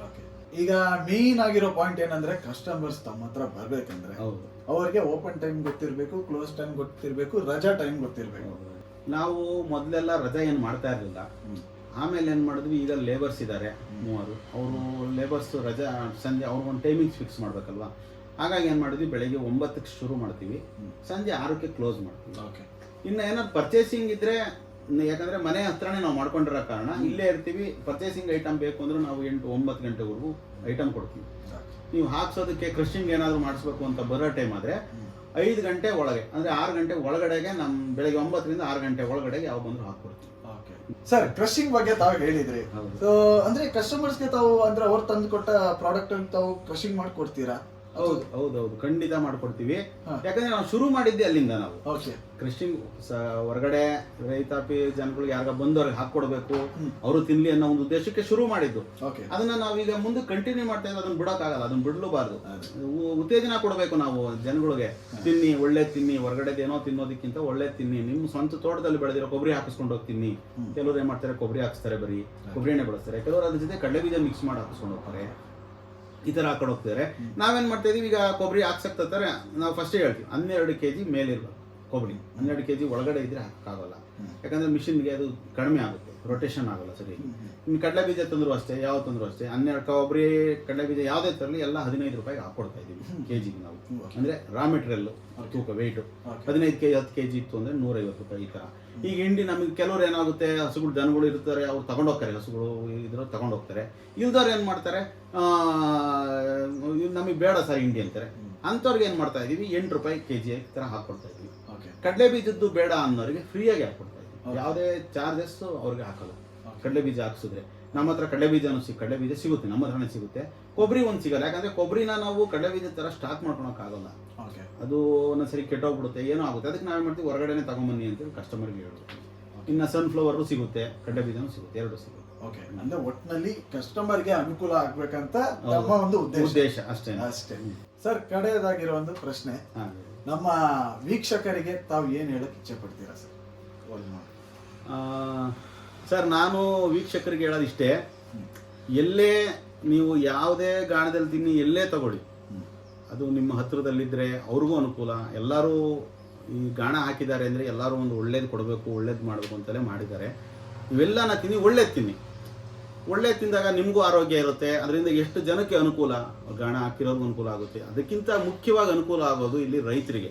ಓಕೆ ಈಗ ಮೇನ್ ಆಗಿರೋ ಪಾಯಿಂಟ್ ಏನಂದ್ರೆ ಕಸ್ಟಮರ್ಸ್ ತಮ್ಮ ಹತ್ರ ಬರ್ಬೇಕಂದ್ರೆ ಹೌದು. ಅವರಿಗೆ ಓಪನ್ ಟೈಮ್ ಗೊತ್ತಿರಬೇಕು ಕ್ಲೋಸ್ ಟೈಮ್ ಗೊತ್ತಿರಬೇಕು ರಜಾ ಟೈಮ್ ಗೊತ್ತಿರಬೇಕು. ನಾವು ಮೊದಲೆಲ್ಲ ರಜಾ ಏನು ಮಾಡ್ತಾ ಇರಲಿಲ್ಲ. ಆಮೇಲೆ ಏನು ಮಾಡಿದ್ವಿ ಈಗ ಲೇಬರ್ಸ್ ಇದ್ದಾರೆ ಮೂವರು. ಅವರು ಲೇಬರ್ಸ್ ರಜಾ ಸಂಜೆ ಅವ್ರಿಗೊಂದು ಟೈಮಿಂಗ್ಸ್ ಫಿಕ್ಸ್ ಮಾಡಬೇಕಲ್ವಾ? ಹಾಗಾಗಿ ಏನು ಮಾಡಿದ್ವಿ ಬೆಳಗ್ಗೆ ಒಂಬತ್ತಕ್ಕೆ ಶುರು ಮಾಡ್ತೀವಿ. ಸಂಜೆ ಆರಕ್ಕೆ ಕ್ಲೋಸ್ ಮಾಡ್ತೀವಿ. ಓಕೆ ಇನ್ನು ಏನಾದ್ರು ಪರ್ಚೇಸಿಂಗ್ ಇದ್ರೆ ನ- ಯಾಕಂದ್ರೆ ಮನೆ ಹತ್ರನೇ ನಾವು ಮಾಡ್ಕೊಂಡಿರೋ ಕಾರಣ ಇಲ್ಲೇ ಇರ್ತೀವಿ ಪರ್ಚೇಸಿಂಗ್ ಐಟಮ್ ಬೇಕು ಅಂದ್ರೆ ನಾವು ಎಂಟು ಒಂಬತ್ತು ಗಂಟೆವರೆಗೂ ಐಟಮ್ ಕೊಡ್ತೀವಿ. ನೀವು ಹಾಕ್ಸೋದಕ್ಕೆ ಕ್ರಷಿಂಗ್ ಏನಾದರೂ ಮಾಡಿಸ್ಬೇಕು ಅಂತ ಬರೋ ಟೈಮ್ ಆದರೆ ಐದು ಗಂಟೆ ಒಳಗೆ ಅಂದರೆ ಆರು ಗಂಟೆ ಒಳಗಡೆಗೆ ನಮ್ಮ ಬೆಳಗ್ಗೆ ಒಂಬತ್ತರಿಂದ ಆರು ಗಂಟೆ ಒಳಗಡೆಗೆ ಯಾವ ಬಂದರೂ ಹಾಕ್ಕೊಡ್ತೀವಿ. ಓಕೆ ಸರ್ ಕ್ರಶಿಂಗ್ ಬಗ್ಗೆ ತಾವು ಹೇಳಿದ್ರಿ. ಸೊ ಅಂದ್ರೆ ಕಸ್ಟಮರ್ಸ್ಗೆ ತಾವು ಅಂದ್ರೆ ಅವ್ರು ತಂದು ಕೊಟ್ಟ ಪ್ರಾಡಕ್ಟ್ ತಾವು ಕ್ರಶಿಂಗ್ ಮಾಡಿ ಕೊಡ್ತೀರಾ ಹೌದು. ಹೌದು ಹೌದು. ಖಂಡಿತ ಮಾಡ್ಕೊಡ್ತೀವಿ. ಯಾಕಂದ್ರೆ ನಾವು ಶುರು ಮಾಡಿದ್ದೆ ಅಲ್ಲಿಂದ ನಾವು. ಓಕೆ. ಕ್ರಿಶ್ಚಿಯನ್ ಹೊರಗಡೆ ರೈತಾಪಿ ಜನಗಳಿಗೆ ಯಾರ ಬಂದವ್ರಿಗೆ ಹಾಕೊಡ್ಬೇಕು ಹ್ಮ್. ಅವರು ತಿನ್ಲಿ ಅನ್ನೋ ಒಂದು ಉದ್ದೇಶಕ್ಕೆ ಶುರು ಮಾಡಿದ್ದು. ಓಕೆ. ಅದನ್ನ ನಾವೀಗ ಮುಂದೆ ಕಂಟಿನ್ಯೂ ಮಾಡ್ತಾ ಇದ್ರೆ ಅದನ್ನ ಬಿಡೋಕ್ಕಾಗಲ್ಲ ಅದನ್ನ ಬಿಡ್ಲೂಬಾರ್ದು. ಉತ್ತೇಜನ ಕೊಡಬೇಕು ನಾವು ಜನಗಳಿಗೆ. ತಿನ್ನಿ ಒಳ್ಳೆ ತಿನ್ನಿ ಹೊರಗಡೆದೇನೋ ತಿನ್ನೋದಕ್ಕಿಂತ ಒಳ್ಳೆ ತಿನ್ನಿ. ನಿಮ್ಮ ಸ್ವಂತ ತೋಟದಲ್ಲಿ ಬೆಳೆದಿರೋ ಕೊಬ್ಬರಿ ಹಾಕಿಸ್ಕೊಂಡು ಹೋಗಿ ತಿನ್ನಿ. ಕೆಲವ್ರು ಕೆಲವರು ಏನ್ ಮಾಡ್ತಾರೆ ಕೊಬ್ಬರಿ ಹಾಕಿಸ್ತಾರೆ ಬರೀ. ಕೊಬ್ಬರಿ ಎಣ್ಣೆ ಬಳಸ್ತಾರೆ. ಕೆಲವರು ಅದ್ರ ಜೊತೆ ಕಡಲೆ ಬೀಜ ಮಿಕ್ಸ್ ಮಾಡಿ ಹಾಕಿಸ್ಕೊಂಡು ಹೋಗ್ತಾರೆ. ಈ ಥರ ಹಾಕೊಂಡು ಹೋಗ್ತಾರೆ ನಾವೇನ್ ಮಾಡ್ತಾ ಇದೀವಿ? ಈಗ ಕೊಬ್ಬರಿ ಹಾಕ್ಸಕ್ತಾರೆ ನಾವು ಫಸ್ಟ್ ಹೇಳ್ತೀವಿ, ಹನ್ನೆರಡು ಕೆಜಿ ಮೇಲಿರ್ಬೇಕು. ಕೊಬ್ಬರಿ ಹನ್ನೆರಡು ಕೆ ಜಿ ಒಳಗಡೆ ಇದ್ರೆ ಹಾಕೋಕ್ಕಾಗಲ್ಲ. ಯಾಕಂದರೆ ಮಿಷಿನ್ಗೆ ಅದು ಕಡಿಮೆ ಆಗುತ್ತೆ ರೊಟೇಷನ್ ಆಗಲ್ಲ ಸರಿ. ಇನ್ನು ಕಡಲೆ ಬೀಜ ತಂದ್ರು ಅಷ್ಟೇ ಯಾವ ತಂದ್ರು ಅಷ್ಟೇ ಹನ್ನೆರಡು ಕೊಬ್ಬರಿ ಕಡಲೆ ಬೀಜ ಯಾವುದೇ ತರಲಿ ಎಲ್ಲ ಹದಿನೈದು ರೂಪಾಯಿಗೆ ಹಾಕೊಡ್ತಾ ಕೆ ಜಿಗೆ ನಾವು. ಅಂದರೆ ರಾ ಮೆಟೀರಿಯಲ್ ತೂಕ ವೆಯ್ಟು ಹದಿನೈದು ಕೆ ಜಿ ಹತ್ತು ಕೆಜಿ ಇತ್ತು ಅಂದ್ರೆ ನೂರೈವತ್ತು ರೂಪಾಯಿ ಈ ಥರ ಈಗ ಹಿಂಡಿ ನಮಗೆ ಕೆಲವ್ರು ಏನಾಗುತ್ತೆ ಹಸುಗಳು ಜನಗಳು ಇರ್ತಾರೆ ಅವ್ರು ತಗೊಂಡೋಗ್ತಾರೆ ಹಸುಗಳು ಇದ್ರ ತಗೊಂಡೋಗ್ತಾರೆ. ಇಲ್ದವ್ರು ಏನು ಮಾಡ್ತಾರೆ ನಮಗೆ ಬೇಡ ಸರ್ ಹಿಂಡಿ ಅಂತಾರೆ. ಅಂಥವ್ರಿಗೆ ಏನು ಮಾಡ್ತಾ ಇದೀವಿ ಎಂಟು ರೂಪಾಯಿ ಕೆಜಿ ಜಿ ಥರ ಓಕೆ ಕಡಲೆ ಬೀಜದ್ದು ಬೇಡ ಅನ್ನೋರಿಗೆ ಫ್ರೀಯಾಗಿ ಹಾಕೊಡ್ತಾ ಇದ್ದೀವಿ ಯಾವುದೇ ಚಾರ್ಜಸ್ ಅವ್ರಿಗೆ ಹಾಕಲ್ಲ. ಕಡಲೆ ಬೀಜ ಹಾಕ್ಸಿದ್ರೆ ನಮ್ಮ ಹತ್ರ ಕಡಲೆ ಬೀಜನೂ ಸಿಗ್ ಕಡಲೆ ಬೀಜ ಸಿಗುತ್ತೆ ನಮ್ಮ ಹತ್ರನೇ ಸಿಗುತ್ತೆ. ಕೊಬ್ಬರಿ ಒಂದು ಸಿಗಲ್ಲ ಯಾಕಂದ್ರೆ ಕೊಬ್ಬರಿನ ನಾವು ಕಡಲೆ ಬೀಜ ತರ ಸ್ಟಾಕ್ ಮಾಡ್ಕೊಳಕ್ ಆಗಲ್ಲ ಓಕೆ ಅದು ಒಂದೊಂದ್ಸರಿ ಕೆಟ್ಟೋಗ್ಬಿಡುತ್ತೆ ಏನೋ ಆಗುತ್ತೆ. ಅದಕ್ಕೆ ನಾವೇನ್ ಮಾಡ್ತೀವಿ ಹೊರಗಡೆನೆ ತಗೊಂಬನ್ನಿ ಅಂತೇಳಿ ಕಸ್ಟಮರ್ಗೆ ಹೇಳೋದು. ಇನ್ನು ಸನ್ಫ್ಲವರ್ ಸಿಗುತ್ತೆ ಕಡಲೆ ಬೀಜನೂ ಸಿಗುತ್ತೆ ಎರಡು ಸಿಗುತ್ತೆ. ಓಕೆ ಅಂದ್ರೆ ಒಟ್ಟಿನಲ್ಲಿ ಕಸ್ಟಮರ್ಗೆ ಅನುಕೂಲ ಆಗ್ಬೇಕಂತ. ನಮ್ಮ ಒಂದು ಉದ್ದೇಶ. ಅಷ್ಟೇ ಅಷ್ಟೇ. ಸರ್ ಕಡೆಯದಾಗಿರೋ ಒಂದು ಪ್ರಶ್ನೆ. ಹಾ. ನಮ್ಮ ವೀಕ್ಷಕರಿಗೆ ತಾವು ಏನು ಹೇಳಕ್ಕೆ ಇಚ್ಛೆ ಪಡ್ತೀರಾ ಸರ್ ಸರ್, ನಾನು ವೀಕ್ಷಕರಿಗೆ ಹೇಳೋದಿಷ್ಟೇ ಎಲ್ಲೇ ನೀವು ಯಾವುದೇ ಗಾಣದಲ್ಲಿ ತಿನ್ನಿ ಎಲ್ಲೇ ತಗೊಳ್ಳಿ. ಅದು ನಿಮ್ಮ ಹತ್ತಿರದಲ್ಲಿದ್ದರೆ ಅವ್ರಿಗೂ ಅನುಕೂಲ. ಎಲ್ಲರೂ ಈ ಗಾಣ ಹಾಕಿದ್ದಾರೆ ಅಂದರೆ ಎಲ್ಲರೂ ಒಂದು ಒಳ್ಳೇದು ಕೊಡಬೇಕು, ಒಳ್ಳೇದು ಮಾಡಬೇಕು ಅಂತಲೇ ಮಾಡಿದ್ದಾರೆ. ಇವೆಲ್ಲನ ತಿನ್ನಿ, ಒಳ್ಳೇದು ತಿನ್ನಿ. ಒಳ್ಳೇದು ತಿಂದಾಗ ನಿಮಗೂ ಆರೋಗ್ಯ ಇರುತ್ತೆ, ಅದರಿಂದ ಎಷ್ಟು ಜನಕ್ಕೆ ಅನುಕೂಲ? ಗಾಣ ಹಾಕಿರೋರ್ಗೂ ಅನುಕೂಲ ಆಗುತ್ತೆ. ಅದಕ್ಕಿಂತ ಮುಖ್ಯವಾಗಿ ಅನುಕೂಲ ಆಗೋದು ಇಲ್ಲಿ ರೈತರಿಗೆ.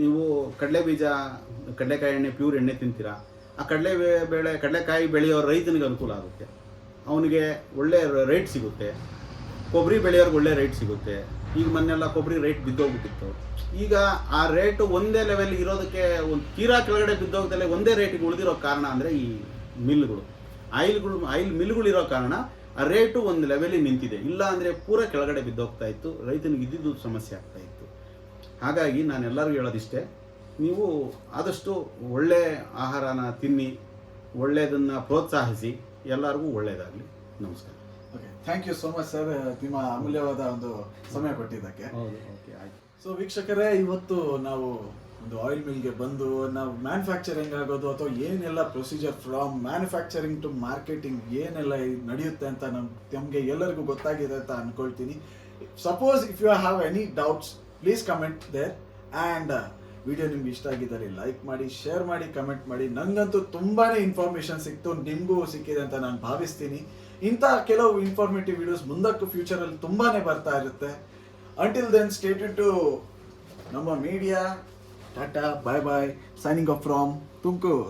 ನೀವು ಕಡಲೆ ಬೀಜ, ಕಡಲೆಕಾಯಿ ಎಣ್ಣೆ, ಪ್ಯೂರ್ ಎಣ್ಣೆ ತಿಂತೀರಾ? ಆ ಕಡಲೆ ಬೇಳೆ, ಕಡಲೆಕಾಯಿ ಬೆಳೆಯೋ ರೈತನಿಗೆ ಅನುಕೂಲ ಆಗುತ್ತೆ. ಅವನಿಗೆ ಒಳ್ಳೆ ರೇಟ್ ಸಿಗುತ್ತೆ. ಕೊಬ್ಬರಿ ಬೆಳೆಯೋರ್ಗೆ ಒಳ್ಳೆ ರೇಟ್ ಸಿಗುತ್ತೆ. ಈಗ ಮೊನ್ನೆಲ್ಲ ಕೊಬ್ಬರಿ ರೇಟ್ ಬಿದ್ದೋಗ್ಬಿಟ್ಟಿತ್ತು. ಈಗ ಆ ರೇಟ್ ಒಂದೇ ಲೆವೆಲ್ ಇರೋದಕ್ಕೆ ಒಂದು ತೀರಾ ಕೆಳಗಡೆ ಬಿದ್ದೋಗ್ದಲ್ಲೇ ಒಂದೇ ರೇಟಿಗೆ ಉಳಿದಿರೋ ಕಾರಣ ಅಂದರೆ ಈ ಮಿಲ್ಗಳು. ಆಯಿಲ್ಗಳು ಆಯಿಲ್ ಮಿಲ್ಗಳಿರೋ ಕಾರಣ ಆ ರೇಟು ಒಂದು ಲೆವೆಲಿಗೆ ನಿಂತಿದೆ. ಇಲ್ಲ ಅಂದರೆ ಪೂರ ಕೆಳಗಡೆ ಬಿದ್ದೋಗ್ತಾ ಇತ್ತು ರೈತನಿಗೆ ಇದ್ದಿದ್ದು ಸಮಸ್ಯೆ ಆಗ್ತಾ ಇತ್ತು. ಹಾಗಾಗಿ ನಾನು ಎಲ್ಲರಿಗೂ ಹೇಳೋದಿಷ್ಟೇ ನೀವು ಆದಷ್ಟು ಒಳ್ಳೆ ಆಹಾರನ ತಿನ್ನಿ ಒಳ್ಳೆಯದನ್ನು ಪ್ರೋತ್ಸಾಹಿಸಿ ಎಲ್ಲರಿಗೂ ಒಳ್ಳೆಯದಾಗಲಿ ನಮಸ್ಕಾರ. Okay thank you so much sir ನಿಮ್ಮ ಅಮೂಲ್ಯವಾದ ಒಂದು ಸಮಯ ಕೊಟ್ಟಿದ್ದಕ್ಕೆ. ಹೌದು ಓಕೆ ಆಯ್ತು. ಸೊ ವೀಕ್ಷಕರೇ ಇವತ್ತು ನಾವು ಒಂದು ಆಯಿಲ್ ಮಿಲ್ಗೆ ಬಂದು ನಾವು ಮ್ಯಾನುಫ್ಯಾಕ್ಚರಿಂಗ್ ಆಗೋದು ಅಥವಾ ಏನೆಲ್ಲ procedure from manufacturing to marketing ಏನೆಲ್ಲ ನಡೆಯುತ್ತೆ ಅಂತ ನಮ್ ನಮಗೆ ಎಲ್ಲರಿಗೂ ಗೊತ್ತಾಗಿದೆ ಅಂತ ಅಂದ್ಕೊಳ್ತೀನಿ suppose if you have any doubts please comment there and video ನಿಮ್ಗೆ ಇಷ್ಟ ಆಗಿದ್ದಲ್ಲಿ ಲೈಕ್ ಮಾಡಿ ಶೇರ್ ಮಾಡಿ ಕಮೆಂಟ್ ಮಾಡಿ. ನನಗಂತೂ ತುಂಬಾ ಇನ್ಫಾರ್ಮೇಷನ್ ಸಿಕ್ತು, ನಿಮಗೂ ಸಿಕ್ಕಿದೆ ಅಂತ ನಾನು ಭಾವಿಸ್ತೀನಿ. ಇಂಥ ಕೆಲವು ಇನ್ಫಾರ್ಮೇಟಿವ್ ವಿಡಿಯೋಸ್ ಮುಂದಕ್ಕೂ ಫ್ಯೂಚರಲ್ಲಿ ತುಂಬಾ ಬರ್ತಾ ಇರುತ್ತೆ. Until then stay tuned to ನಮ್ಮ media tata bye bye signing off from Tumakuru